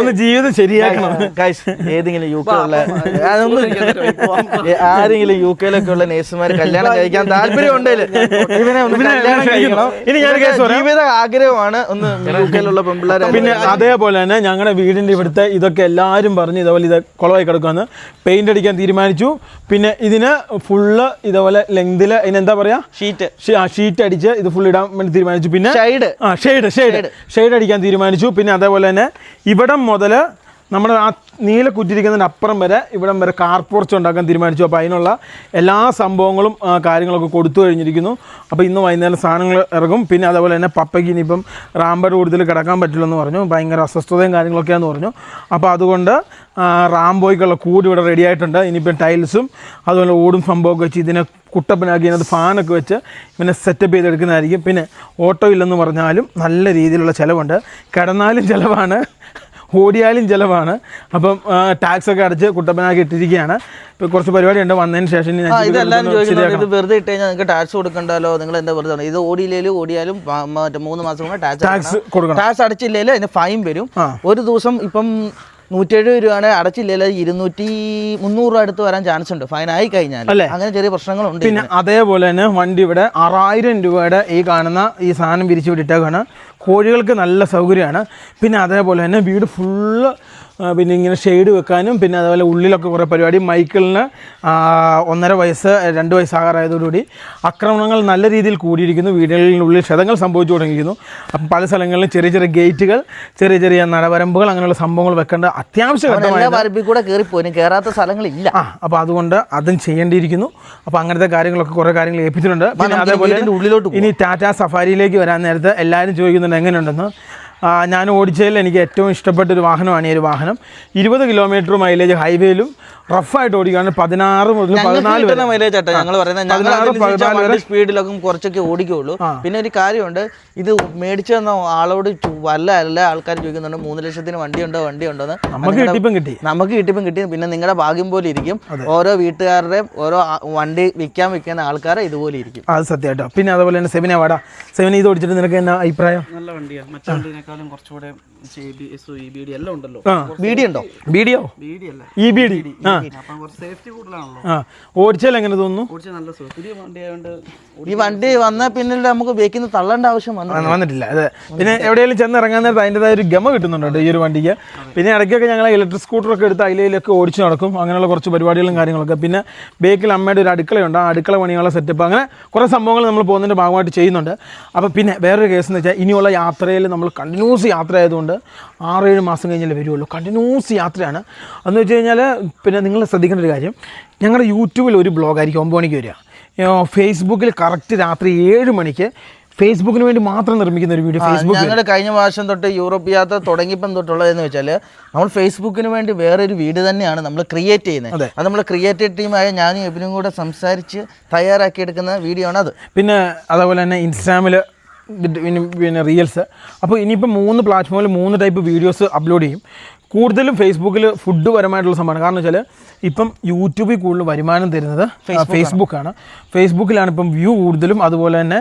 ഒന്ന് ജീവിതം ശരിയാക്കണം. ഏതെങ്കിലും യു കെ ഉള്ള ആരെങ്കിലും യു കെയിലൊക്കെ ഉള്ള നേഴ്സുമാര് കല്യാണം കഴിക്കാൻ താല്പര്യം ഉണ്ടെങ്കിൽ ഇവനെ ഒന്ന് കല്യാണം കഴിക്കണം. ഇനി ഞാൻ കേസ് പറയാം. ജീവിത ആഗ്രഹമാണ് ഒന്ന് യു കെയിലുള്ള പെൺപിള്ളേരെ പിന്നെ അതേപോലെ തന്നെ ഞങ്ങളുടെ വീടിന്റെ ഇവിടുത്തെ ഇതൊക്കെ എല്ലാരും പറഞ്ഞ് ഇതേപോലെ ഇത് കുളമായി കിടക്കുമെന്ന് പെയിന്റ് അടിക്കാൻ തീരുമാനിച്ചു. പിന്നെ ഇതിന് ഫുള്ള് ഇതേപോലെ ലെങ്തിൽ ഇതിനെന്താ പറയാ? ഷീറ്റ് ഷീറ്റ് അടിച്ച് ഇത് ഫുൾ ഇടാൻ വേണ്ടി തീരുമാനിച്ചു. പിന്നെ ഷെയ്ഡ്. ആ ഷെയ്ഡ് ഷെയ്ഡ്. ഷെയ്ഡ്. അടിക്കാൻ തീരുമാനിച്ചു. പിന്നെ അതേപോലെ തന്നെ ഇവിടം മുതൽ നമ്മൾ ആ നീല കുറ്റിരിക്കുന്നതിന്റെ അപ്പുറം വരെ ഇവിടം വരെ കാർ പോർച്ച് ഉണ്ടാക്കാൻ തീരുമാനിച്ചു. അപ്പോൾ അതിനുള്ള എല്ലാ സംഭവങ്ങളും കാര്യങ്ങളൊക്കെ കൊടുത്തു കഴിഞ്ഞിരിക്കുന്നു. അപ്പോൾ ഇന്ന് വൈകുന്നേരം സാധനങ്ങൾ ഇറങ്ങും. പിന്നെ അതേപോലെ തന്നെ പപ്പയ്ക്ക് ഇനിയിപ്പം റാമ്പയുടെ കൂടുതൽ കിടക്കാൻ പറ്റില്ലെന്ന് പറഞ്ഞു. ഭയങ്കര അസ്വസ്ഥതയും കാര്യങ്ങളൊക്കെയാണെന്ന് പറഞ്ഞു. അപ്പോൾ അതുകൊണ്ട് റാംബോയ്ക്കുള്ള കൂട് ഇവിടെ റെഡി ആയിട്ടുണ്ട്. ഇനിയിപ്പം ടൈൽസും അതുപോലെ ഓടും സംഭവമൊക്കെ വെച്ച് ഇതിനെ കുട്ടപ്പനാക്കി അതിനകത്ത് ഫാനൊക്കെ വെച്ച് ഇവനെ സെറ്റപ്പ് ചെയ്തെടുക്കുന്നതായിരിക്കും. പിന്നെ ഓട്ടോ ഇല്ലെന്ന് പറഞ്ഞാലും നല്ല രീതിയിലുള്ള ചിലവുണ്ട്. കിടന്നാലും ചിലവാണ് ഓടിയാലും ചിലവാണ്. അപ്പം ടാക്സ് ഒക്കെ അടച്ച് കുട്ടപ്പനാക്കി ഇട്ടിരിക്കുകയാണ്. ഇപ്പോൾ കുറച്ച് പരിപാടിയുണ്ട്. വന്നതിന് ശേഷം ഇതെല്ലാം ജീവിതത്തിൽ ഇത് വെറുതെ ഇട്ട് കഴിഞ്ഞാൽ നിങ്ങൾക്ക് ടാക്സ് കൊടുക്കണ്ടല്ലോ. നിങ്ങൾ എന്താ വെറുതെ? ഇത് ഓടിയില്ലേലും ഓടിയാലും മറ്റേ മൂന്ന് മാസം കൂടെ ടാക്സ് ടാക്സ് കൊടുക്കണം. ടാക്സ് അടച്ചില്ലേലും അതിന് ഫൈൻ വരും. ഒരു ദിവസം ഇപ്പം നൂറ്റി എഴുപത് രൂപയാണ് അടച്ചില്ല ഇരുന്നൂറ്റി മുന്നൂറ് രൂപ അടുത്ത് വരാൻ ചാൻസ് ഉണ്ട്. ഫൈൻ ആയി കഴിഞ്ഞാൽ അങ്ങനെ ചെറിയ പ്രശ്നങ്ങളുണ്ട് പിന്നെ അതേപോലെ തന്നെ വണ്ടി ഇവിടെ ആറായിരം രൂപയുടെ ഈ കാണുന്ന ഈ സാധനം വിരിച്ചു വിട്ടിട്ടേക്കാണ്. കോഴികൾക്ക് നല്ല സൗകര്യമാണ്. പിന്നെ അതേപോലെ തന്നെ വീട് ഫുള്ള് പിന്നെ ഇങ്ങനെ ഷെയ്ഡ് വെക്കാനും പിന്നെ അതുപോലെ ഉള്ളിലൊക്കെ കുറേ പരിപാടി. മൈക്കിളിന് ഒന്നര വയസ്സ് രണ്ട് വയസ്സാകാറായതോടുകൂടി ആക്രമണങ്ങൾ നല്ല രീതിയിൽ കൂടിയിരിക്കുന്നു. വീടുകളിനുള്ളിൽ ക്ഷതങ്ങൾ സംഭവിച്ചു തുടങ്ങിയിരിക്കുന്നു. അപ്പം പല സ്ഥലങ്ങളിലും ചെറിയ ചെറിയ ഗേറ്റുകൾ ചെറിയ ചെറിയ നടവരമ്പുകൾ അങ്ങനെയുള്ള സംഭവങ്ങൾ വെക്കേണ്ട അത്യാവശ്യം കയറാത്ത സ്ഥലങ്ങളില്ല. ആ അപ്പോൾ അതുകൊണ്ട് അതും ചെയ്യേണ്ടിയിരിക്കുന്നു. അപ്പോൾ അങ്ങനത്തെ കാര്യങ്ങളൊക്കെ കുറേ കാര്യങ്ങൾ ഏൽപ്പിച്ചിട്ടുണ്ട്. പിന്നെ അതേപോലെ ഉള്ളിലോട്ട് ഇനി ടാറ്റ സഫാരിയിലേക്ക് വരാൻ നേരത്തെ എല്ലാവരും ചോദിക്കുന്നുണ്ട് എങ്ങനെയുണ്ടെന്ന്? ഞാൻ ഓടിച്ചതിൽ എനിക്ക് ഏറ്റവും ഇഷ്ടപ്പെട്ട ഒരു വാഹനമാണ് ഈ ഒരു വാഹനം. ഇരുപത് കിലോമീറ്റർ മൈലേജ് ഹൈവേയിലും റഫായിട്ട് ഓടിക്കുകയാണ് പതിനാറ് മുതൽ പതിനാല് വരെ. മൈലേജ് ചേട്ടാ ഞങ്ങൾ പറയുന്നത് സ്പീഡിലൊക്കെ കുറച്ചൊക്കെ ഓടിക്കുള്ളൂ പിന്നെ ഒരു കാര്യമുണ്ട് ഇത് മേടിച്ചു തന്ന ആളോട് വല്ല എല്ലാ ആൾക്കാർ ചോദിക്കുന്നുണ്ട് മൂന്ന് ലക്ഷത്തിന് വണ്ടി ഉണ്ടോ വണ്ടി ഉണ്ടോ എന്ന് നമുക്ക് കിട്ടിപ്പം കിട്ടി. നമുക്ക് കിട്ടിപ്പം കിട്ടി. പിന്നെ നിങ്ങളുടെ ഭാഗ്യം പോലെ ഇരിക്കും. ഓരോ വീട്ടുകാരുടെയും ഓരോ വണ്ടി വിൽക്കാൻ വിൽക്കുന്ന ആൾക്കാരെ ഇതുപോലെ ഇരിക്കും. അത് സത്യമായിട്ടോ. പിന്നെ അതുപോലെ തന്നെ സെമിന വാടാ. സെമിന ഇത് ഓടിച്ചിട്ട് നിനക്ക് എന്നാ അഭിപ്രായം? നല്ല വണ്ടിയാണ് മറ്റേ വണ്ടിനേക്കാളും കുറച്ചുകൂടെ എല്ലാം ഉണ്ടല്ലോ. ഉണ്ടോ? ബിഡിയോ അല്ല. സേഫ്റ്റി കൂടുതലാണല്ലോ. ഓടിച്ചാൽ എങ്ങനെ തോന്നുന്നു? നല്ല പുതിയ വണ്ടി ഈ വണ്ടി വന്ന പിന്നെ നമുക്ക് ബേക്കിന്ന് തള്ളേണ്ട ആവശ്യം വന്നിട്ടില്ല. അതെ. പിന്നെ എവിടെയെങ്കിലും ചെന്ന് ഇറങ്ങാൻ നേരത്ത് അതിന്റെതായ ഒരു ഗമ കിട്ടുന്നുണ്ട് കേട്ടോ ഈ ഒരു വണ്ടിക്ക്? പിന്നെ ഇടയ്ക്കൊക്കെ ഞങ്ങൾ ഇലക്ട്രിക് സ്കൂട്ടറൊക്കെ എടുത്ത് അതിലൊക്കെ ഓടിച്ച് നടക്കും. അങ്ങനെയുള്ള കുറച്ച് പരിപാടികളും കാര്യങ്ങളൊക്കെ. പിന്നെ ബേക്കിൽ അമ്മയുടെ ഒരു അടുക്കളയുണ്ട്. ആ അടുക്കള പണിയുള്ള സെറ്റപ്പ് അങ്ങനെ കുറേ സംഭവങ്ങൾ നമ്മൾ പോകുന്നതിന്റെ ഭാഗമായിട്ട് ചെയ്യുന്നുണ്ട്. അപ്പോൾ പിന്നെ വേറൊരു കേസ് എന്ന് വെച്ചാൽ ഇനിയുള്ള യാത്രയിൽ നമ്മൾ കണ്ടിന്യൂസ് യാത്ര ആയതുകൊണ്ട് ആറേഴ് മാസം കഴിഞ്ഞാലേ വരുള്ളൂ കണ്ടിന്യൂസ് യാത്രയാണ്. എന്ന് വെച്ച് കഴിഞ്ഞാൽ പിന്നെ നിങ്ങൾ ശ്രദ്ധിക്കേണ്ട ഒരു കാര്യം. ഞങ്ങളുടെ യൂട്യൂബിൽ ഒരു ബ്ലോഗായിരിക്കും ഒമ്പത് മണിക്ക് വരിക ഫേസ്ബുക്കിൽ കറക്റ്റ് രാത്രി ഏഴ് മണിക്ക് ഫേസ്ബുക്കിന് വേണ്ടി മാത്രം നിർമ്മിക്കുന്ന ഒരു വീഡിയോ ഫേസ്ബുക്ക് ഞങ്ങളുടെ കഴിഞ്ഞ വർഷം തൊട്ട് യൂറോപ്പ് യാത്ര തുടങ്ങിയപ്പം തൊട്ടുള്ളതെന്ന് വെച്ചാൽ നമ്മൾ ഫേസ്ബുക്കിന് വേണ്ടി വേറൊരു വീട് തന്നെയാണ് നമ്മൾ ക്രിയേറ്റ് ചെയ്യുന്നത് അതെ. അത് നമ്മൾ ക്രിയേറ്റീവ് ടീമായ ഞാനും എബിനും കൂടെ സംസാരിച്ച് തയ്യാറാക്കി എടുക്കുന്ന വീഡിയോ ആണ് അത് പിന്നെ അതേപോലെ തന്നെ ഇൻസ്റ്റാഗ്രാമിൽ പിന്നെ റീൽസ് അപ്പോൾ ഇനിയിപ്പോൾ മൂന്ന് പ്ലാറ്റ്ഫോമിൽ മൂന്ന് ടൈപ്പ് വീഡിയോസ് അപ്ലോഡ് ചെയ്യും. കൂടുതലും ഫേസ്ബുക്കിൽ ഫുഡ് പരമായിട്ടുള്ള സംഭവമാണ്. കാരണം വെച്ചാൽ ഇപ്പം യൂട്യൂബിൽ കൂടുതൽ വരുമാനം തരുന്നത് ഫേസ്ബുക്കാണ് ഫേസ്ബുക്കിലാണ് ഇപ്പം വ്യൂ കൂടുതലും. അതുപോലെ തന്നെ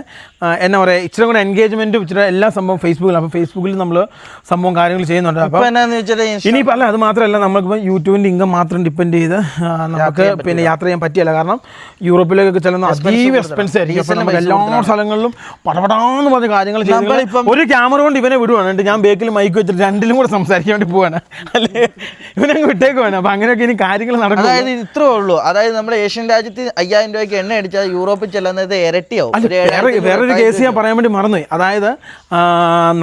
എന്നാ പറയുക ഇച്ചിരി കൂടെ എൻഗേജ്മെന്റും ഇച്ചിരി എല്ലാ സംഭവം ഫേസ്ബുക്കിലാണ് അപ്പം ഫേസ്ബുക്കിൽ നമ്മൾ സംഭവം കാര്യങ്ങൾ ചെയ്യുന്നുണ്ട്. അപ്പോൾ ഇപ്പൊ എന്നാന്ന് വെച്ചാൽ ഇനിയിപ്പോൾ അല്ല അത് മാത്രമല്ല നമുക്കിപ്പോൾ യൂട്യൂബിന്റെ ഇൻകം മാത്രം ഡിപ്പെൻഡ് ചെയ്ത് നമുക്ക് പിന്നെ യാത്ര ചെയ്യാൻ പറ്റിയല്ല കാരണം യൂറോപ്പിലേക്കൊക്കെ ചെല്ലുന്ന അതീവ എക്സ്പെൻസ് ആയിരിക്കും. നമുക്ക് എല്ലാ സ്ഥലങ്ങളിലും പടപടാന്ന് പറഞ്ഞ കാര്യങ്ങൾ ചെയ്യുന്നത് ഒരു ക്യാമറ കൊണ്ട് ഇവനെ വിടുവാണ്. എന്നിട്ട് ഞാൻ ബേക്കിൽ മൈക്ക് വെച്ചിട്ട് രണ്ടിലും കൂടെ സംസാരിക്കാൻ വേണ്ടി പോവാണ്. അല്ലേ? ഇവനെ വിട്ടേക്കുവാണ്. അപ്പം അങ്ങനെയൊക്കെ ഇനി കാര്യങ്ങൾ നടക്കും അതായത് ഇത് ഇത്രേ ഉള്ളൂ. അതായത് നമ്മുടെ ഏഷ്യൻ രാജ്യത്ത് അയ്യായിരം രൂപയ്ക്ക് എണ്ണ അടിച്ചാൽ യൂറോപ്പിൽ ചെല്ലുന്നത് ഇരട്ടിയാവും. വേറൊരു കേസ് ഞാൻ പറയാൻ വേണ്ടി മറന്നു അതായത്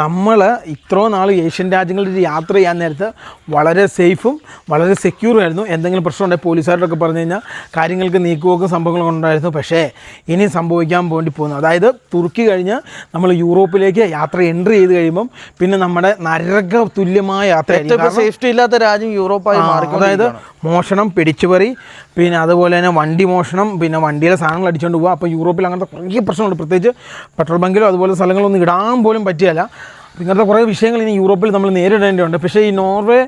നമ്മൾ ഇത്രോ നാൾ ഏഷ്യൻ രാജ്യങ്ങളിൽ യാത്ര ചെയ്യാൻ നേരത്ത് വളരെ സേഫും വളരെ സെക്യൂറും ആയിരുന്നു. എന്തെങ്കിലും പ്രശ്നം ഉണ്ടെങ്കിൽ പോലീസുകാരോടൊക്കെ പറഞ്ഞു കഴിഞ്ഞാൽ കാര്യങ്ങൾക്ക് നീക്കുപോക്കും സംഭവങ്ങളും ഉണ്ടായിരുന്നു. പക്ഷേ ഇനി സംഭവിക്കാൻ വേണ്ടി പോകുന്നു. അതായത് തുർക്കി കഴിഞ്ഞ് നമ്മൾ യൂറോപ്പിലേക്ക് യാത്ര എൻട്രി ചെയ്ത് കഴിയുമ്പം പിന്നെ നമ്മുടെ നരക തുല്യമായ യാത്ര സേഫ്റ്റി ഇല്ലാത്ത രാജ്യം യൂറോപ്പായി മാറി അതായത് മോഷണം പിടിച്ചുപറി പിന്നെ അതുപോലെ തന്നെ വണ്ടി മോഷണം പിന്നെ വണ്ടിയിലെ സാധനങ്ങൾ അടിച്ചുകൊണ്ട് പോകുക അപ്പോൾ യൂറോപ്പിൽ അങ്ങനത്തെ കുറേ പ്രശ്നമുണ്ട് പ്രത്യേകിച്ച് പെട്രോൾ ബങ്കിലോ അതുപോലെ സ്ഥലങ്ങളൊന്നും ഇടാൻ പോലും പറ്റിയല്ല. ഇങ്ങനത്തെ കുറേ വിഷയങ്ങൾ ഇനി യൂറോപ്പിൽ നമ്മൾ നേരിടേണ്ടതുണ്ട്. പക്ഷേ ഈ നോർവേ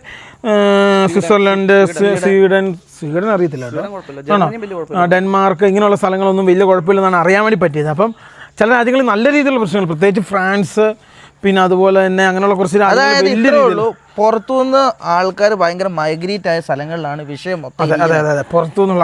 സ്വിറ്റ്സർലൻഡ് സ്വീ- സ്വീഡൻ. സ്വീഡൻ അറിയത്തില്ല കേട്ടോ. ഡെൻമാർക്ക് ഇങ്ങനെയുള്ള സ്ഥലങ്ങളൊന്നും വലിയ കുഴപ്പമില്ലെന്നാണ് അറിയാൻ വേണ്ടി പറ്റിയത്. അപ്പം ചില രാജ്യങ്ങളിൽ നല്ല രീതിയിലുള്ള പ്രശ്നങ്ങൾ. പ്രത്യേകിച്ച് ഫ്രാൻസ് പിന്നെ അതുപോലെ തന്നെ അങ്ങനെയുള്ള കുറച്ച് വലിയ പുറത്തുനിന്ന് ആൾക്കാർ ഭയങ്കര മൈഗ്രേറ്റ് ആയ സ്ഥലങ്ങളിലാണ് വിഷയം മൊത്തം അതെ അതെ അതെ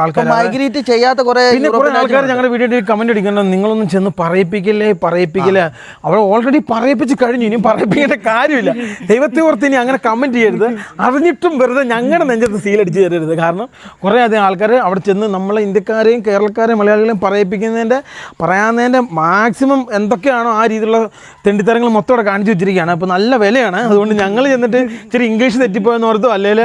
ആൾക്കാർ മൈഗ്രേറ്റ് ചെയ്യാത്ത കുറെ പിന്നെ കുറെ ആൾക്കാർ ഞങ്ങളുടെ വീഡിയോ കമന്റ് അടിക്കണം നിങ്ങളൊന്നും ചെന്ന് പറയിപ്പിക്കില്ലേ പറയിപ്പിക്കില്ല? അവർ ഓൾറെഡി പറയിപ്പിച്ച് കഴിഞ്ഞു. ഇനി പറയിപ്പിക്കേണ്ട കാര്യമില്ല. ദൈവത്തെ ഓർത്ത് ഇനി അങ്ങനെ കമന്റ് ചെയ്യരുത്. അറിഞ്ഞിട്ടും വെറുതെ ഞങ്ങളുടെ നെഞ്ചത്ത് സീലടിച്ച് തരരുത്. കാരണം കുറേ അധികം ആൾക്കാർ അവിടെ ചെന്ന് നമ്മളെ ഇന്ത്യക്കാരെയും കേരളക്കാരെയും മലയാളികളെയും പറയിപ്പിക്കുന്നതിന്റെ പറയാവുന്നതിന്റെ മാക്സിമം എന്തൊക്കെയാണോ ആ രീതിയിലുള്ള തെണ്ടിത്തരങ്ങൾ മൊത്തം അവിടെ കാണിച്ചു വെച്ചിരിക്കുകയാണ്. അപ്പോൾ നല്ല വിലയാണ്. അതുകൊണ്ട് ഞങ്ങൾ ചെന്നിട്ട് ഇച്ചിരി ഇംഗ്ലീഷ് തെറ്റിപ്പോയെന്ന് ഓർത്തോ? അല്ലെങ്കിൽ